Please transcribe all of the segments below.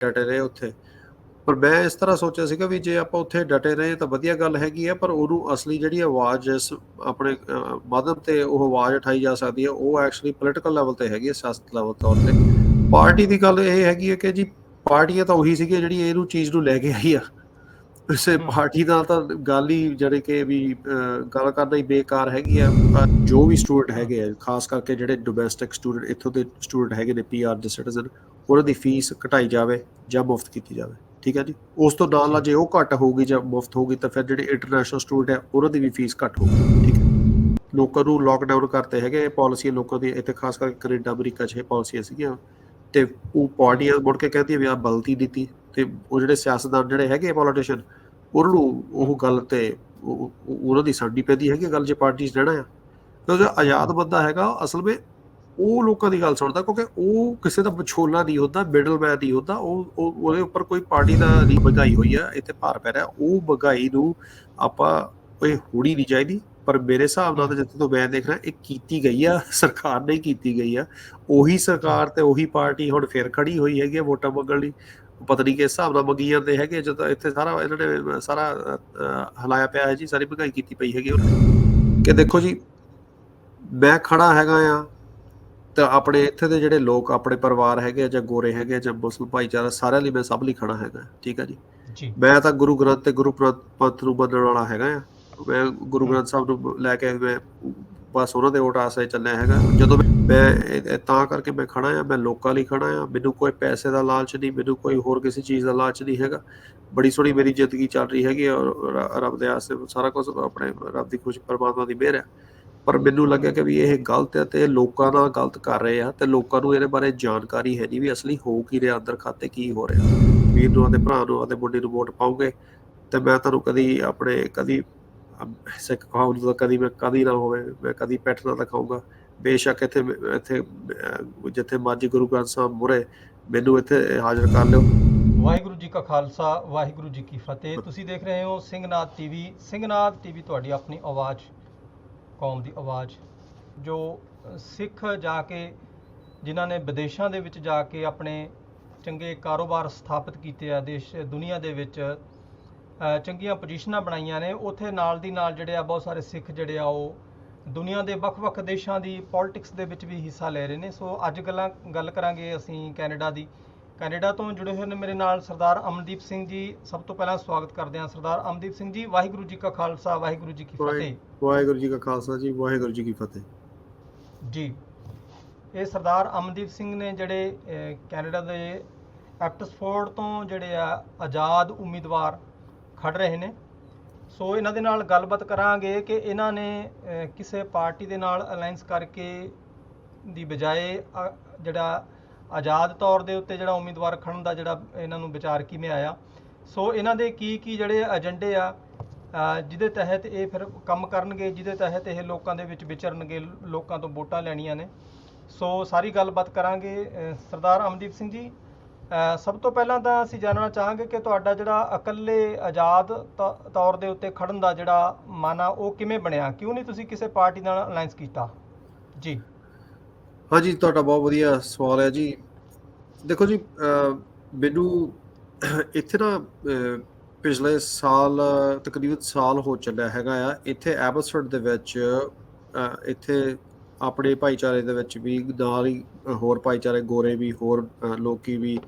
ਡਟੇ ਰਹੇ ਉੱਥੇ। ਪਰ ਮੈਂ ਇਸ ਤਰ੍ਹਾਂ ਸੋਚਿਆ ਸੀਗਾ ਵੀ ਜੇ ਆਪਾਂ ਉੱਥੇ ਡਟੇ ਰਹੇ ਤਾਂ ਵਧੀਆ ਗੱਲ ਹੈਗੀ ਆ ਪਰ ਉਹਨੂੰ ਅਸਲੀ ਜਿਹੜੀ ਆਵਾਜ਼ ਇਸ ਆਪਣੇ ਮਾਧਿਅਮ ਤੇ ਉਹ ਆਵਾਜ਼ ਉਠਾਈ ਜਾ ਸਕਦੀ ਹੈ ਉਹ ਐਕਚੁਅਲੀ ਪੋਲੀਟੀਕਲ ਲੈਵਲ ਤੇ ਹੈਗੀ ਹੈ ਸਿਆਸਤ ਲੈਵਲ ਤੌਰ ਤੇ। ਪਾਰਟੀ ਦੀ ਗੱਲ ਇਹ ਹੈਗੀ ਹੈ ਕਿ ਜੀ ਪਾਰਟੀਆਂ ਤਾਂ ਉਹੀ ਸੀਗੀਆਂ ਜਿਹੜੀ ਇਹਨੂੰ ਚੀਜ਼ ਨੂੰ ਲੈ ਕੇ ਆਈ ਆ ਇਸੇ। ਪਾਰਟੀ ਨਾਲ ਤਾਂ ਗੱਲ ਹੀ ਜਿਹੜੇ ਕਿ ਵੀ ਗੱਲ ਕਰਨਾ ਹੀ ਬੇਕਾਰ ਹੈਗੀ ਆ। ਪਰ ਜੋ ਵੀ ਸਟੂਡੈਂਟ ਹੈਗੇ ਆ ਖਾਸ ਕਰਕੇ ਜਿਹੜੇ ਡੋਮੈਸਟਿਕ ਸਟੂਡੈਂਟ ਇੱਥੋਂ ਦੇ ਸਟੂਡੈਂਟ ਹੈਗੇ ਨੇ ਪੀਆਰ ਦੇ ਸਿਟੀਜ਼ਨ ਉਹਨਾਂ ਦੀ ਫੀਸ ਘਟਾਈ ਜਾਵੇ ਜਾਂ ਮੁਫਤ ਕੀਤੀ ਜਾਵੇ। ਠੀਕ ਹੈ ਜੀ? ਉਸ ਤੋਂ ਨਾਲ ਜੇ ਉਹ ਘੱਟ ਹੋਊਗੀ ਜਾਂ ਮੁਫਤ ਹੋਊਗੀ ਤਾਂ ਫਿਰ ਜਿਹੜੇ ਇੰਟਰਨੈਸ਼ਨਲ ਸਟੂਡੈਂਟ ਹੈ ਉਹਨਾਂ ਦੀ ਵੀ ਫੀਸ ਘੱਟ ਹੋਊਗੀ। ਠੀਕ ਹੈ? ਲੋਕਾਂ ਨੂੰ ਲੋਕਡਾਊਨ ਕਰਤੇ ਹੈਗੇ ਇਹ ਪਾਲਿਸੀ ਲੋਕਾਂ ਦੀ ਇੱਥੇ ਖਾਸ ਕਰਕੇ ਕੈਨੇਡਾ, ਅਮਰੀਕਾ 'ਚ ਇਹ ਪਾਲਿਸੀਆਂ ਸੀਗੀਆਂ ਤੇ ਉਹ ਪਾਰਟੀਆਂ ਮੁੜ ਕੇ ਕਹਿੰਦੀ ਵੀ ਆ ਬਲਤੀ ਦਿੱਤੀ ਤੇ ਉਹ ਜਿਹੜੇ ਸਿਆਸਤਦਾਨ ਜਿਹੜੇ ਹੈਗੇ ਪੋਲੀਟੀਸ਼ੀਅਨ ਉਹਨਾਂ ਨੂੰ ਉਹ ਗੱਲ ਤੇ ਉਹਨਾਂ ਦੀ ਸਾਡੀ ਪੈਂਦੀ ਹੈਗੀ ਗੱਲ ਜੇ ਪਾਰਟੀ 'ਚ ਰਹਿਣਾ ਆ। ਕਿਉਂਕਿ ਆਜ਼ਾਦ ਬੰਦਾ ਹੈਗਾ, ਅਸਲ ਵਿੱਚ ਉਹ ਲੋਕਾਂ ਦੀ ਗੱਲ ਸੁਣਦਾ ਕਿਉਂਕਿ ਉਹ ਕਿਸੇ ਦਾ ਵਿਛੋਲਾ ਨਹੀਂ ਹੁੰਦਾ ਮਿਡਲਮੈਨ ਨਹੀਂ ਹੁੰਦਾ ਉਹ ਉਹਦੇ ਉੱਪਰ ਕੋਈ ਪਾਰਟੀ ਦਾ ਨਹੀਂ ਬਗਾਈ ਹੋਈ ਆ ਇੱਥੇ ਭਾਰ ਪੈ ਰਿਹਾ। ਉਹ ਬਗਾਈ ਨੂੰ ਆਪਾਂ ਇਹ ਹੋਣੀ ਨਹੀਂ ਚਾਹੀਦੀ ਪਰ ਮੇਰੇ ਹਿਸਾਬ ਨਾਲ ਤਾਂ ਜਿੱਥੇ ਤੋਂ ਮੈਂ ਦੇਖ ਰਿਹਾ ਇਹ ਕੀਤੀ ਗਈ ਆ ਸਰਕਾਰ ਨੇ ਕੀਤੀ ਗਈ ਆ। ਉਹੀ ਸਰਕਾਰ ਤੇ ਉਹੀ ਪਾਰਟੀ ਹੁਣ ਫਿਰ ਖੜੀ ਹੋਈ ਹੈਗੀ ਆ ਵੋਟਾਂ ਮੰਗਣ ਲਈ। ਪਤਾ ਨਹੀਂ ਕਿਸ ਹਿਸਾਬ ਨਾਲ ਮੰਗੀ ਜਾਂਦੇ ਹੈਗੇ ਜਦੋਂ ਇੱਥੇ ਸਾਰਾ ਇਹਨਾਂ ਨੇ ਸਾਰਾ ਅ, ਹਲਾਇਆ ਪਿਆ ਹੈ ਜੀ ਸਾਰੀ ਭਗਾਈ ਕੀਤੀ ਪਈ ਹੈਗੀ ਉਹਨਾਂ ਕਿ ਦੇਖੋ ਜੀ ਮੈਂ ਖੜਾ ਹੈਗਾ ਆ ਤਾਂ ਆਪਣੇ ਇੱਥੇ ਦੇ ਜਿਹੜੇ ਲੋਕ ਆਪਣੇ ਪਰਿਵਾਰ ਹੈਗੇ ਜਾਂ ਗੋਰੇ ਹੈਗੇ ਜਾਂ ਮੁਸਲਮਾਨ ਭਾਈਚਾਰਾ ਸਾਰਿਆਂ ਲਈ ਮੈਂ ਸਭ ਲਈ ਖੜਾ ਹੈਗਾ ਠੀਕ ਆ ਜੀ? ਮੈਂ ਤਾਂ ਗੁਰੂ ਗ੍ਰੰਥ ਤੇ ਗੁਰੂ ਪੰਥ ਨੂੰ ਮੰਨਣ ਵਾਲਾ ਹੈਗਾ ਆ। ਮੈਂ ਗੁਰੂ ਗ੍ਰੰਥ ਸਾਹਿਬ ਨੂੰ ਲੈ ਕੇ ਮੈਂ ਬਸ ਉਹਨਾਂ ਦੇ ਓਟ ਆਸੇ ਚੱਲਿਆ ਹੈਗਾ। ਜਦੋਂ ਮੈਂ- ਤਾਂ ਕਰਕੇ ਮੈਂ ਖੜਾ ਆ ਮੈਂ ਲੋਕਾਂ ਲਈ ਖੜਾ ਆ। ਮੈਨੂੰ ਕੋਈ ਪੈਸੇ ਦਾ ਲਾਲਚ ਨਹੀਂ ਮੈਨੂੰ ਕੋਈ ਹੋਰ ਕਿਸੇ ਚੀਜ਼ ਦਾ ਲਾਲਚ ਨਹੀਂ ਹੈਗਾ। ਬੜੀ ਸੋਹਣੀ ਮੇਰੀ ਜ਼ਿੰਦਗੀ ਚੱਲ ਰਹੀ ਹੈਗੀ ਔਰ ਰੱਬ ਦੇ ਆਸੇ ਸਾਰਾ ਕੁਝ ਆਪਣੇ ਰੱਬ ਦੀ ਖੁਸ਼ ਪਰਮਾਤਮਾ ਦੀ ਮਿਹਰ ਹੈ ਪਰ ਮੈਨੂੰ ਲੱਗਿਆ ਕਿ ਵੀ ਇਹ ਗਲਤ ਹੈ ਤੇ ਲੋਕਾਂ ਨਾਲ ਗਲਤ ਕਰ ਰਹੇ ਆ ਤੇ ਲੋਕਾਂ ਨੂੰ ਇਹਦੇ ਬਾਰੇ ਜਾਣਕਾਰੀ ਹੈ ਨਹੀਂ ਵੀ ਅਸਲੀ ਹੋ ਕੀ ਰਿਹਾ, ਅੰਦਰ ਖਾਤੇ ਕੀ ਹੋ ਰਿਹਾ। ਵੀਰ ਨੂੰ ਅਤੇ ਭਰਾ ਨੂੰ ਅਤੇ ਮੁੰਡੇ ਨੂੰ ਵੋਟ ਪਾਉਂਗੇ ਤੇ ਮੈਂ ਤੁਹਾਨੂੰ ਕਦੀ ਆਪਣੇ, ਕਦੀ ਸਿੱਖ ਕੌਮ ਨੂੰ ਕਦੀ ਮੈਂ ਕਦੀ ਨਾ ਹੋਵੇ, ਮੈਂ ਕਦੀ ਪੈਠ ਨਾ ਦਿਖਾਊਂਗਾ। ਬੇਸ਼ੱਕ ਇੱਥੇ ਇੱਥੇ ਜਿੱਥੇ ਮਰਜ਼ੀ ਗੁਰੂ ਗ੍ਰੰਥ ਸਾਹਿਬ ਮੁਰੇ, ਮੈਨੂੰ ਇੱਥੇ ਹਾਜ਼ਰ ਕਰ ਲਿਓ। ਵਾਹਿਗੁਰੂ ਜੀ ਕਾ ਖਾਲਸਾ, ਵਾਹਿਗੁਰੂ ਜੀ ਕੀ ਫਤਿਹ। ਤੁਸੀਂ ਦੇਖ ਰਹੇ ਹੋ ਸਿੰਘਨਾਥ ਟੀਵੀ। ਸਿੰਘਨਾਥ ਟੀਵੀ ਤੁਹਾਡੀ ਆਪਣੀ ਆਵਾਜ਼। ਕੌਮ ਦੀ ਆਵਾਜ਼, ਜੋ ਸਿੱਖ ਜਾ ਕੇ, ਜਿਨ੍ਹਾਂ ਨੇ ਵਿਦੇਸ਼ਾਂ ਦੇ ਵਿੱਚ ਜਾ ਕੇ ਆਪਣੇ ਚੰਗੇ ਕਾਰੋਬਾਰ ਸਥਾਪਿਤ ਕੀਤੇ ਆ, ਦੇਸ਼, ਦੁਨੀਆ ਦੇ ਵਿੱਚ ਚੰਗੀਆਂ ਪੋਜੀਸ਼ਨਾਂ ਬਣਾਈਆਂ ਨੇ, ਉੱਥੇ ਨਾਲ ਦੀ ਨਾਲ ਜਿਹੜੇ ਆ ਬਹੁਤ ਸਾਰੇ ਸਿੱਖ ਜਿਹੜੇ ਆ ਉਹ ਦੁਨੀਆ ਦੇ ਵੱਖ-ਵੱਖ ਦੇਸ਼ਾਂ ਦੀ ਪੋਲਿਟਿਕਸ ਦੇ ਵਿੱਚ ਵੀ ਹਿੱਸਾ ਲੈ ਰਹੇ ਨੇ। ਸੋ ਅੱਜ ਗੱਲਾਂ, ਗੱਲ ਕਰਾਂਗੇ ਅਸੀਂ ਕੈਨੇਡਾ ਦੀ। ਕੈਨੇਡਾ ਤੋਂ ਜੁੜੇ ਹੋਏ ਨੇ ਮੇਰੇ ਨਾਲ ਸਰਦਾਰ ਅਮਨਦੀਪ ਸਿੰਘ ਜੀ। ਸਭ ਤੋਂ ਪਹਿਲਾਂ ਸਵਾਗਤ ਕਰਦੇ ਹਾਂ ਸਰਦਾਰ ਅਮਨਦੀਪ ਸਿੰਘ ਜੀ। ਵਾਹਿਗੁਰੂ ਜੀ ਕਾ ਖਾਲਸਾ ਵਾਹਿਗੁਰੂ ਜੀ ਕੀ ਫਤਿਹ। ਵਾਹਿਗੁਰੂ ਜੀ ਕਾ ਖਾਲਸਾ ਜੀ ਵਾਹਿਗੁਰੂ ਜੀ ਕੀ ਫਤਿਹ। ਜੀ ਇਹ ਸਰਦਾਰ ਅਮਨਦੀਪ ਸਿੰਘ ਨੇ ਜਿਹੜੇ ਕੈਨੇਡਾ ਦੇ ਐਪਟਸਫੋਰਡ ਤੋਂ ਜਿਹੜੇ ਆ ਆਜ਼ਾਦ ਉਮੀਦਵਾਰ ਖੜ ਰਹੇ ਨੇ। ਸੋ ਇਹਨਾਂ ਦੇ ਨਾਲ ਗੱਲਬਾਤ ਕਰਾਂਗੇ ਕਿ ਇਹਨਾਂ ਨੇ ਕਿਸੇ ਪਾਰਟੀ ਦੇ ਨਾਲ ਅਲਾਈਅੰਸ ਕਰਕੇ ਦੀ ਬਜਾਏ ਜਿਹੜਾ ਆਜ਼ਾਦ ਤੌਰ ਦੇ ਉੱਤੇ ਜਿਹੜਾ ਉਮੀਦਵਾਰ ਖੜਨ ਦਾ ਜਿਹੜਾ ਇਹਨਾਂ ਨੂੰ ਵਿਚਾਰ ਕਿਵੇਂ ਆਇਆ? ਸੋ ਇਹਨਾਂ ਦੇ ਕੀ ਕੀ ਜਿਹੜੇ ਏਜੰਡੇ ਆ ਜਿਹਦੇ ਤਹਿਤ ਇਹ ਫਿਰ ਕੰਮ ਕਰਨਗੇ, ਜਿਹਦੇ ਤਹਿਤ ਇਹ ਲੋਕਾਂ ਦੇ ਵਿੱਚ ਵਿਚਰਨਗੇ, ਲੋਕਾਂ ਤੋਂ ਵੋਟਾਂ ਲੈਣੀਆਂ ਨੇ। ਸੋ ਸਾਰੀ ਗੱਲਬਾਤ ਕਰਾਂਗੇ ਸਰਦਾਰ ਅਮਦੀਪ ਸਿੰਘ ਜੀ। ਸਭ ਤੋਂ ਪਹਿਲਾਂ ਤਾਂ ਅਸੀਂ ਜਾਣਨਾ ਚਾਹਾਂਗੇ ਕਿ ਤੁਹਾਡਾ ਜਿਹੜਾ ਇਕੱਲੇ ਆਜ਼ਾਦ ਤ- ਤੌਰ ਦੇ ਉੱਤੇ ਖੜਨ ਦਾ ਜਿਹੜਾ ਮਨ ਆ ਉਹ ਕਿਵੇਂ ਬਣਿਆ? ਕਿਉਂ ਨਹੀਂ ਤੁਸੀਂ ਕਿਸੇ ਪਾਰਟੀ ਨਾਲ ਅਲਾਈਅੰਸ ਕੀਤਾ? ਜੀ। ਹਾਂਜੀ ਤੁਹਾਡਾ ਬਹੁਤ ਵਧੀਆ ਸਵਾਲ ਹੈ ਜੀ। ਦੇਖੋ ਜੀ ਮੈਨੂੰ ਇੱਥੇ ਨਾ ਪਿਛਲੇ ਸਾਲ ਤਕਰੀਬਨ ਸਾਲ ਹੋ ਚੱਲਿਆ ਹੈਗਾ ਆ। ਇੱਥੇ ਐਬਸਫੋਰਡ ਦੇ ਵਿੱਚ ਇੱਥੇ ਆਪਣੇ ਭਾਈਚਾਰੇ ਦੇ ਵਿੱਚ ਵੀ ਨਾਲ ਹੀ ਹੋਰ ਭਾਈਚਾਰੇ ਗੋਰੇ ਵੀ ਹੋਰ ਲੋਕੀ ਵੀ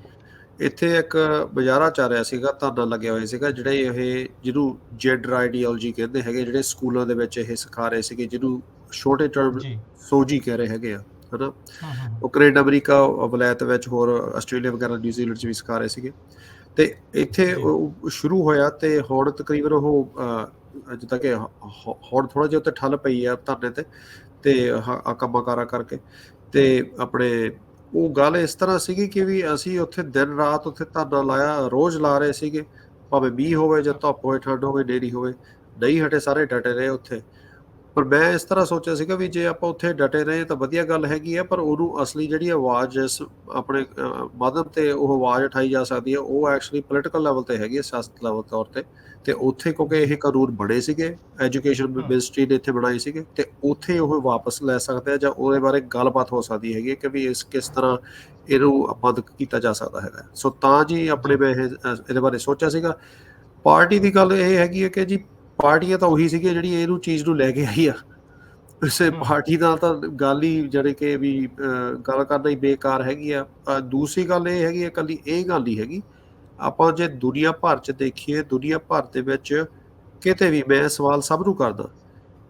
ਇੱਥੇ ਇੱਕ ਬਜ਼ਾਰਾ ਚੱਲ ਰਿਹਾ ਸੀਗਾ ਧਰਨਾ ਲੱਗਿਆ ਹੋਇਆ ਸੀਗਾ ਜਿਹੜੇ ਇਹ ਜਿਹਨੂੰ ਜੈਂਡਰ ਆਈਡੀਓਲੋਜੀ ਕਹਿੰਦੇ ਹੈਗੇ ਜਿਹੜੇ ਸਕੂਲਾਂ ਦੇ ਵਿੱਚ ਇਹ ਸਿਖਾ ਰਹੇ ਸੀਗੇ ਜਿਹਨੂੰ ਛੋਟੇ ਟਰਮ ਸੋਜੀ ਕਹਿ ਰਹੇ ਹੈਗੇ ਆ। ਹਨਾ? ਉਹ ਕੈਨੇਡਾ ਅਮਰੀਕਾ ਵਲਾਇਤ ਵਿੱਚ ਹੋਰ ਆਸਟ੍ਰੇਲੀਆ ਵਗੈਰਾ ਨਿਊਜ਼ੀਲੈਂਡ ਚ ਵੀ ਸਿਖਾ ਰਹੇ ਸੀਗੇ। ਤੇ ਇੱਥੇ ਸ਼ੁਰੂ ਹੋਇਆ ਤੇ ਹੁਣ ਤਕਰੀਬਨ ਉਹ ਜਿੱਦਾਂ ਕਿ ਹੁਣ ਥੋੜਾ ਜਿਹਾ ਉੱਤੇ ਠੱਲ ਪਈ ਆ ਧਰਨੇ ਤੇ ਤੇ ਹ- ਆ ਕੰਮਾਂ ਕਾਰਾਂ ਕਰਕੇ। ਤੇ ਆਪਣੇ ਉਹ ਗੱਲ ਇਸ ਤਰ੍ਹਾਂ ਸੀਗੀ ਕਿ ਵੀ ਅਸੀਂ ਉੱਥੇ ਦਿਨ ਰਾਤ ਉੱਥੇ ਧਰਨਾ ਲਾਇਆ ਰੋਜ਼ ਲਾ ਰਹੇ ਸੀਗੇ। ਭਾਵੇਂ ਮੀਂਹ ਹੋਵੇ ਜਾਂ ਧੁੱਪ ਹੋਵੇ ਠੰਡ ਹੋਵੇ ਨੇਰੀ ਹੋਵੇ ਨਹੀਂ ਹਟੇ ਸਾਰੇ ਡਟੇ ਰਹੇ ਉੱਥੇ। ਪਰ ਮੈਂ ਇਸ ਤਰ੍ਹਾਂ ਸੋਚਿਆ ਸੀਗਾ ਵੀ ਜੇ ਆਪਾਂ ਉੱਥੇ ਡਟੇ ਰਹੇ ਤਾਂ ਵਧੀਆ ਗੱਲ ਹੈਗੀ ਆ ਪਰ ਉਹਨੂੰ ਅਸਲੀ ਜਿਹੜੀ ਆਵਾਜ਼ ਇਸ ਆਪਣੇ ਮਾਧਿਅਮ ਤੇ ਉਹ ਆਵਾਜ਼ ਉਠਾਈ ਜਾ ਸਕਦੀ ਹੈ ਉਹ ਐਕਚੁਅਲੀ ਪੋਲੀਟੀਕਲ ਲੈਵਲ ਤੇ ਹੈਗੀ ਹੈ ਸਿਆਸਤ ਲੈਵਲ ਤੌਰ ਤੇ। ਤੇ ਉੱਥੇ ਕਿਉਂਕਿ ਇਹ ਕਾਨੂੰਨ ਬਣੇ ਸੀਗੇ ਐਜੂਕੇਸ਼ਨ। ਮਿਨਿਸਟਰੀ ਨੇ ਇੱਥੇ ਬਣਾਏ ਸੀਗੇ ਤੇ ਉੱਥੇ ਉਹ ਵਾਪਸ ਲੈ ਸਕਦੇ ਆ ਜਾਂ ਉਹਦੇ ਬਾਰੇ ਗੱਲਬਾਤ ਹੋ ਸਕਦੀ ਹੈਗੀ ਕਿ ਵੀ ਇਸ ਕਿਸ ਤਰ੍ਹਾਂ ਇਹਨੂੰ ਬੰਦ ਕੀਤਾ ਜਾ ਸਕਦਾ ਹੈਗਾ। ਸੋ ਤਾਂ ਜੀ ਆਪਣੇ ਮੈਂ ਇਹਦੇ ਬਾਰੇ ਸੋਚਿਆ ਸੀਗਾ। ਪਾਰਟੀ ਦੀ ਗੱਲ ਇਹ ਹੈਗੀ ਹੈ ਕਿ ਜੀ ਪਾਰਟੀਆਂ ਤਾਂ ਉਹੀ ਸੀਗੀਆਂ ਜਿਹੜੀ ਇਹਨੂੰ ਚੀਜ਼ ਨੂੰ ਲੈ ਕੇ ਆਈ ਆ ਇਸੇ। ਪਾਰਟੀ ਨਾਲ ਤਾਂ ਗੱਲ ਹੀ ਜਿਹੜੇ ਕਿ ਵੀ ਗੱਲ ਕਰਨਾ ਹੀ ਬੇਕਾਰ ਹੈਗੀ ਆ ਦੂਸਰੀ ਗੱਲ ਇਹ ਹੈਗੀ ਹੈ ਕੱਲੀ ਇਹ ਗੱਲ ਨਹੀਂ ਹੈਗੀ ਆਪਾਂ ਜੇ ਦੁਨੀਆ ਭਰ ਚ ਦੇਖੀਏ ਦੁਨੀਆ ਭਰ ਦੇ ਵਿੱਚ ਕਿਤੇ ਵੀ ਮੈਂ ਸਵਾਲ ਸਭ ਨੂੰ ਕਰਦਾ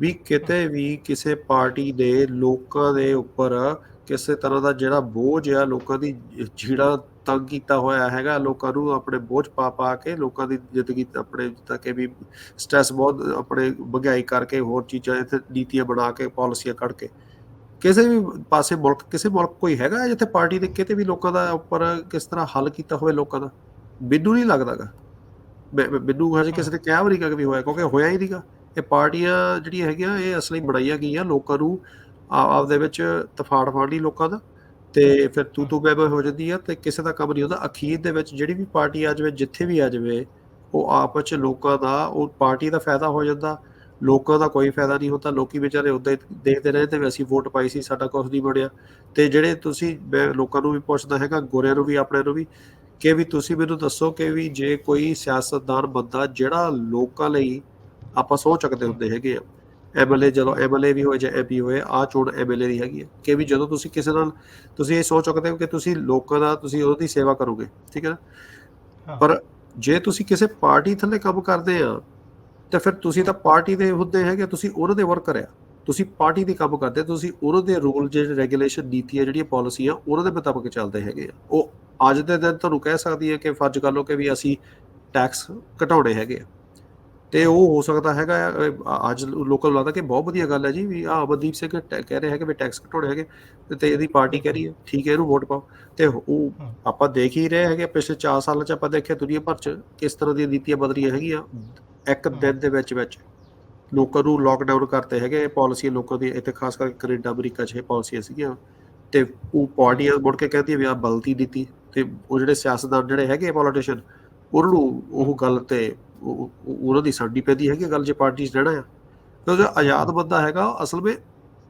ਵੀ ਕਿਤੇ ਵੀ ਕਿਸੇ ਪਾਰਟੀ ਦੇ ਲੋਕਾਂ ਦੇ ਉੱਪਰ ਕਿਸੇ ਤਰ੍ਹਾਂ ਦਾ ਜਿਹੜਾ ਬੋਝ ਆ ਲੋਕਾਂ ਦੀ ਜਿਹੜਾ ਤੰਗ ਕੀਤਾ ਹੋਇਆ ਹੈਗਾ, ਲੋਕਾਂ ਨੂੰ ਆਪਣੇ ਬੋਝ ਪਾ ਪਾ ਕੇ ਲੋਕਾਂ ਦੀ ਜ਼ਿੰਦਗੀ ਆਪਣੇ ਜਿੱਦਾਂ ਕਿ ਵੀ ਸਟ੍ਰੈਸ ਬਹੁਤ ਆਪਣੇ ਮਹਿੰਗਾਈ ਕਰਕੇ ਹੋਰ ਚੀਜ਼ਾਂ ਇੱਥੇ ਨੀਤੀਆਂ ਬਣਾ ਕੇ, ਪਾਲਿਸੀਆਂ ਕੱਢ ਕੇ। ਕਿਸੇ ਵੀ ਪਾਸੇ ਮੁਲਕ, ਕਿਸੇ ਮੁਲਕ ਕੋਈ ਹੈਗਾ ਜਿੱਥੇ ਪਾਰਟੀ ਦੇ ਕਿਤੇ ਵੀ ਲੋਕਾਂ ਦਾ ਉੱਪਰ ਕਿਸ ਤਰ੍ਹਾਂ ਹੱਲ ਕੀਤਾ ਹੋਵੇ ਲੋਕਾਂ ਦਾ? ਮੈਨੂੰ ਨਹੀਂ ਲੱਗਦਾਗਾ ਮੈਨੂੰ ਹਜੇ ਕਿਸੇ ਨੇ ਕਿਹਾ ਵੀ ਨਹੀਂ ਕਿ ਵੀ ਹੋਇਆ, ਕਿਉਂਕਿ ਹੋਇਆ ਹੀ ਨਹੀਂਗਾ ਇਹ ਪਾਰਟੀਆਂ ਜਿਹੜੀਆਂ ਹੈਗੀਆਂ, ਇਹ ਅਸਲੀ ਬਣਾਈਆਂ ਗਈਆਂ ਲੋਕਾਂ ਨੂੰ ਆ- ਆਪਦੇ ਵਿੱਚ ਤਫਾੜ ਲਈ ਲੋਕਾਂ ਦਾ। ਤੇ ਫਿਰ ਤੂੰ ਤੂੰ ਮੈਂ ਹੋ ਜਾਂਦੀ ਆ ਤੇ ਕਿਸੇ ਦਾ ਕੰਮ ਨਹੀਂ ਹੁੰਦਾ। ਅਖੀਰ ਦੇ ਵਿੱਚ ਜਿਹੜੀ ਵੀ ਪਾਰਟੀ ਆ ਜਾਵੇ ਜਿੱਥੇ ਵੀ ਆ ਜਾਵੇ ਉਹ ਆਪਸ ਚ ਲੋਕਾਂ ਦਾ ਉਹ ਪਾਰਟੀ ਦਾ ਫਾਇਦਾ ਹੋ ਜਾਂਦਾ। ਲੋਕਾਂ ਦਾ ਕੋਈ ਫਾਇਦਾ ਨਹੀਂ ਹੁੰਦਾ। ਲੋਕੀ ਵਿਚਾਰੇ ਉਦਾਂ ਹੀ ਦੇਖਦੇ ਰਹਿੰਦੇ ਵੀ ਅਸੀਂ ਵੋਟ ਪਾਈ ਸੀ ਸਾਡਾ ਕੁਝ ਨਹੀਂ ਬਣਿਆ। ਤੇ ਜਿਹੜੇ ਤੁਸੀਂ ਲੋਕਾਂ ਨੂੰ ਵੀ ਪੁੱਛਦਾ ਹੈਗਾ ਗੋਰਿਆਂ ਨੂੰ ਵੀ ਆਪਣੇ ਨੂੰ ਵੀ ਕਿ ਵੀ ਤੁਸੀਂ ਮੈਨੂੰ ਦੱਸੋ ਕਿ ਵੀ ਜੇ ਕੋਈ ਸਿਆਸਤਦਾਨ ਬੰਦਾ ਜਿਹੜਾ ਲੋਕਾਂ ਲਈ ਆਪਾਂ ਸੋਚ ਸਕਦੇ ਹੁੰਦੇ ਹੈਗੇ ਆ ਐਮਐਲਏ ਜਦੋਂ ਐਮਐਲਏ ਵੀ ਹੋਏ ਜਾਂ ਐਮਪੀ ਹੋਏ ਆ ਚੋਣ ਐਮਐਲਏ ਦੀ ਹੈਗੀ ਹੈ ਕਿ ਵੀ ਜਦੋਂ ਤੁਸੀਂ ਕਿਸੇ ਨਾਲ ਤੁਸੀਂ ਇਹ ਸੋਚ ਸਕਦੇ ਹੋ ਕਿ ਤੁਸੀਂ ਲੋਕਾਂ ਦਾ ਤੁਸੀਂ ਉਹਦੀ ਸੇਵਾ ਕਰੋਗੇ ਠੀਕ ਹੈ। ਪਰ ਜੇ ਤੁਸੀਂ ਕਿਸੇ ਪਾਰਟੀ ਥੱਲੇ ਕੰਮ ਕਰਦੇ ਆ ਤਾਂ ਫਿਰ ਤੁਸੀਂ ਤਾਂ ਪਾਰਟੀ ਦੇ ਹੁੰਦੇ ਹੈਗੇ ਤੁਸੀਂ ਉਹਨਾਂ ਦੇ ਵਰਕਰ ਆ। ਤੁਸੀਂ ਪਾਰਟੀ ਦੀ ਕੰਮ ਕਰਦੇ ਤੁਸੀਂ ਉਹਨਾਂ ਦੇ ਰੂਲ ਜਿਹੜੇ ਰੈਗੂਲੇਸ਼ਨ ਨੀਤੀਆਂ ਜਿਹੜੀਆਂ ਪਾਲਿਸੀਆਂ ਉਹਨਾਂ ਦੇ ਮੁਤਾਬਕ ਚੱਲਦੇ ਹੈਗੇ ਆ। ਉਹ ਅੱਜ ਦੇ ਦਿਨ ਤੁਹਾਨੂੰ ਕਹਿ ਸਕਦੀ ਹੈ ਕਿ ਫਰਜ਼ ਕਰ ਲਓ ਕਿ ਵੀ ਅਸੀਂ ਟੈਕਸ ਘਟਾਉਣੇ ਹੈਗੇ ਆ। ਤੇ ਉਹ ਹੋ ਸਕਦਾ ਹੈਗਾ ਅੱਜ ਲੋਕਾਂ ਨੂੰ ਲੱਗਦਾ ਕਿ ਬਹੁਤ ਵਧੀਆ ਗੱਲ ਹੈ ਜੀ ਵੀ ਆ ਅਮਨਦੀਪ ਸਿੰਘ ਕਹਿ ਰਹੇ ਹੈਗੇ ਵੀ ਟੈਕਸ ਘਟਾਉਣੇ ਹੈਗੇ ਤੇ- ਤੇ ਇਹਦੀ ਪਾਰਟੀ ਕਹਿ ਰਹੀ ਹੈ ਠੀਕ ਹੈ ਇਹਨੂੰ ਵੋਟ ਪਾਓ ਤੇ ਉਹ। ਆਪਾਂ ਦੇਖ ਹੀ ਰਹੇ ਹੈਗੇ ਪਿਛਲੇ 4 ਸਾਲਾਂ ਚ ਆਪਾਂ ਦੇਖਿਆ ਦੁਨੀਆ ਭਰ ਚ ਕਿਸ ਤਰ੍ਹਾਂ ਦੀਆਂ ਨੀਤੀਆਂ ਬਦਲ ਰਹੀਆਂ ਹੈਗੀਆਂ ਇੱਕ। ਦਿਨ ਦੇ ਵਿੱਚ ਵਿੱਚ ਲੋਕਾਂ ਨੂੰ ਲੋਕਡਾਊਨ ਕਰਤੇ ਹੈਗੇ ਪਾਲਿਸੀ ਲੋਕਾਂ ਦੀ ਇੱਥੇ ਖਾਸ ਕਰਕੇ ਕੈਨੇਡਾ ਅਮਰੀਕਾ 'ਚ ਇਹ ਪਾਲਿਸੀਆਂ ਸੀਗੀਆਂ ਤੇ ਉਹ ਪਾਰਟੀਆਂ ਮੁੜ ਕੇ ਕਹਿੰਦੀਆਂ ਵੀ ਆ ਬਲਤੀ ਦਿੱਤੀ ਤੇ ਉਹ ਜਿਹੜੇ ਸਿਆਸਤਦਾਨ ਜਿਹੜੇ ਹੈਗੇ ਪੋਲੀਟੀਸ਼ੀਅਨ ਉਹਨਾਂ ਉਹ ਗੱਲ ਤੇ ਉਹਨਾਂ ਦੀ ਸਾਡੀ ਪੈਦੀ ਹੈਗੀ ਗੱਲ ਜੇ ਪਾਰਟੀ 'ਚ ਰਹਿਣਾ ਆ ਕਿਉਂਕਿ ਆਜ਼ਾਦ ਬੰਦਾ ਹੈਗਾ ਅਸਲ ਵਿੱਚ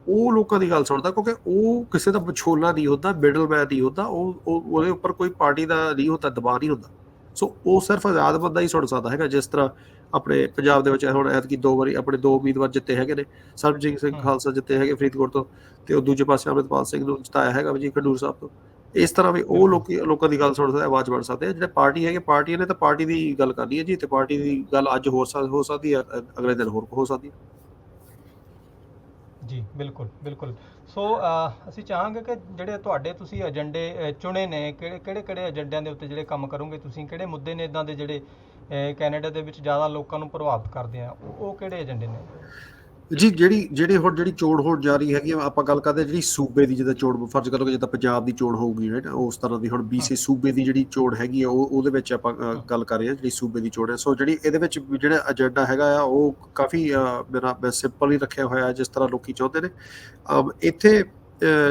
ਉਹ ਲੋਕਾਂ ਦੀ ਗੱਲ ਸੁਣਦਾ ਕਿਉਂਕਿ ਉਹ ਕਿਸੇ ਦਾ ਵਿਛੋਲਾ ਨਹੀਂ ਹੁੰਦਾ ਮਿਡਲਮੈਨ ਨਹੀਂ ਹੁੰਦਾ ਉਹ ਉਹ- ਉਹਦੇ ਉੱਪਰ ਕੋਈ ਪਾਰਟੀ ਦਾ ਨਹੀਂ ਹੁੰਦਾ ਦਬਾਅ ਨਹੀਂ ਹੁੰਦਾ ਸੋ ਉਹ ਸਿਰਫ ਆਜ਼ਾਦ ਬੰਦਾ ਹੀ ਸੁਣ ਸਕਦਾ ਹੈਗਾ ਜਿਸ ਤਰ੍ਹਾਂ ਆਪਣੇ ਪੰਜਾਬ ਦੇ ਵਿੱਚ ਹੁਣ ਐਤਕੀ ਦੋ ਵਾਰੀ ਆਪਣੇ ਦੋ ਉਮੀਦਵਾਰ ਜਿੱਤੇ ਹੈਗੇ ਨੇ ਸਰਬਜੀਤ ਸਿੰਘ। ਖਾਲਸਾ ਜਿੱਤੇ ਹੈਗੇ ਫਰੀਦਕੋਟ ਤੋਂ ਤੇ ਉਹ ਦੂਜੇ ਪਾਸੇ ਅਮਰਿਤਪਾਲ ਸਿੰਘ ਨੂੰ ਜਿਤਾਇਆ ਹੈਗਾ ਵੀ ਜੀ ਖਡੂਰ ਸਾਹਿਬ ਤੋਂ ਇਸ ਤਰ੍ਹਾਂ ਵੀ ਉਹ। ਲੋਕੀ ਲੋਕਾਂ ਦੀ ਗੱਲ ਸੁਣ ਸਕਦੇ ਆਵਾਜ਼ ਬਣ ਸਕਦੇ ਆ। ਜਿਹੜੇ ਪਾਰਟੀ ਹੈਗੇ ਪਾਰਟੀਆਂ ਨੇ ਤਾਂ ਪਾਰਟੀ ਦੀ ਗੱਲ ਕਰਨੀ ਹੈ ਜੀ ਤੇ ਪਾਰਟੀ ਦੀ ਗੱਲ ਅੱਜ ਹੋਰ ਸਕ- ਹੋ ਸਕਦੀ ਹੈ ਅਗਲੇ ਦਿਨ ਹੋਰ ਹੋ ਸਕਦੀ ਹੈ। ਜੀ ਬਿਲਕੁਲ ਬਿਲਕੁਲ। ਸੋ ਅਸੀਂ ਚਾਹਾਂਗੇ ਕਿ ਜਿਹੜੇ ਤੁਹਾਡੇ ਤੁਸੀਂ ਏਜੰਡੇ ਚੁਣੇ ਨੇ ਕਿਹੜੇ ਕਿਹੜੇ ਕਿਹੜੇ ਏਜੰਡਿਆਂ ਦੇ ਉੱਤੇ ਜਿਹੜੇ ਕੰਮ ਕਰੋਗੇ ਤੁਸੀਂ ਕਿਹੜੇ ਮੁੱਦੇ ਨੇ ਇਦਾਂ ਦੇ ਜਿਹੜੇ ਕੈਨੇਡਾ ਦੇ ਵਿੱਚ ਜ਼ਿਆਦਾ ਲੋਕਾਂ ਨੂੰ ਪ੍ਰਭਾਵਿਤ ਕਰਦੇ ਆ ਉਹ ਕਿਹੜੇ ਏਜੰਡੇ ਨੇ? ਜੀ ਜਿਹੜੀ ਜਿਹੜੀ ਹੁਣ ਜਿਹੜੀ ਚੋਣ ਹੋਣ ਜਾ ਰਹੀ ਹੈਗੀ ਆ, ਆਪਾਂ ਗੱਲ ਕਰਦੇ ਹਾਂ ਜਿਹੜੀ ਸੂਬੇ ਦੀ ਜਿੱਦਾਂ ਚੋਣ ਫਰਜ਼ ਕਰੋਗੇ ਜਿੱਦਾਂ ਪੰਜਾਬ ਦੀ ਚੋਣ ਹੋਊਗੀ ਰਾਈਟ ਉਸ ਤਰ੍ਹਾਂ ਦੀ ਹੁਣ ਬੀਸੀ ਸੂਬੇ ਦੀ ਜਿਹੜੀ ਚੋਣ ਹੈਗੀ ਆ ਉਹ ਉਹਦੇ ਵਿੱਚ ਆਪਾਂ ਗੱਲ ਕਰ ਰਹੇ ਹਾਂ ਜਿਹੜੀ ਸੂਬੇ ਦੀ ਚੋਣ ਹੈ। ਸੋ ਜਿਹੜੀ ਇਹਦੇ ਵਿੱਚ ਜਿਹੜਾ ਏਜੰਡਾ ਹੈਗਾ ਆ ਉਹ ਕਾਫੀ ਮੇਰਾ ਸਿੰਪਲ ਹੀ ਰੱਖਿਆ ਹੋਇਆ ਜਿਸ ਤਰ੍ਹਾਂ ਲੋਕੀ ਚਾਹੁੰਦੇ ਨੇ। ਇੱਥੇ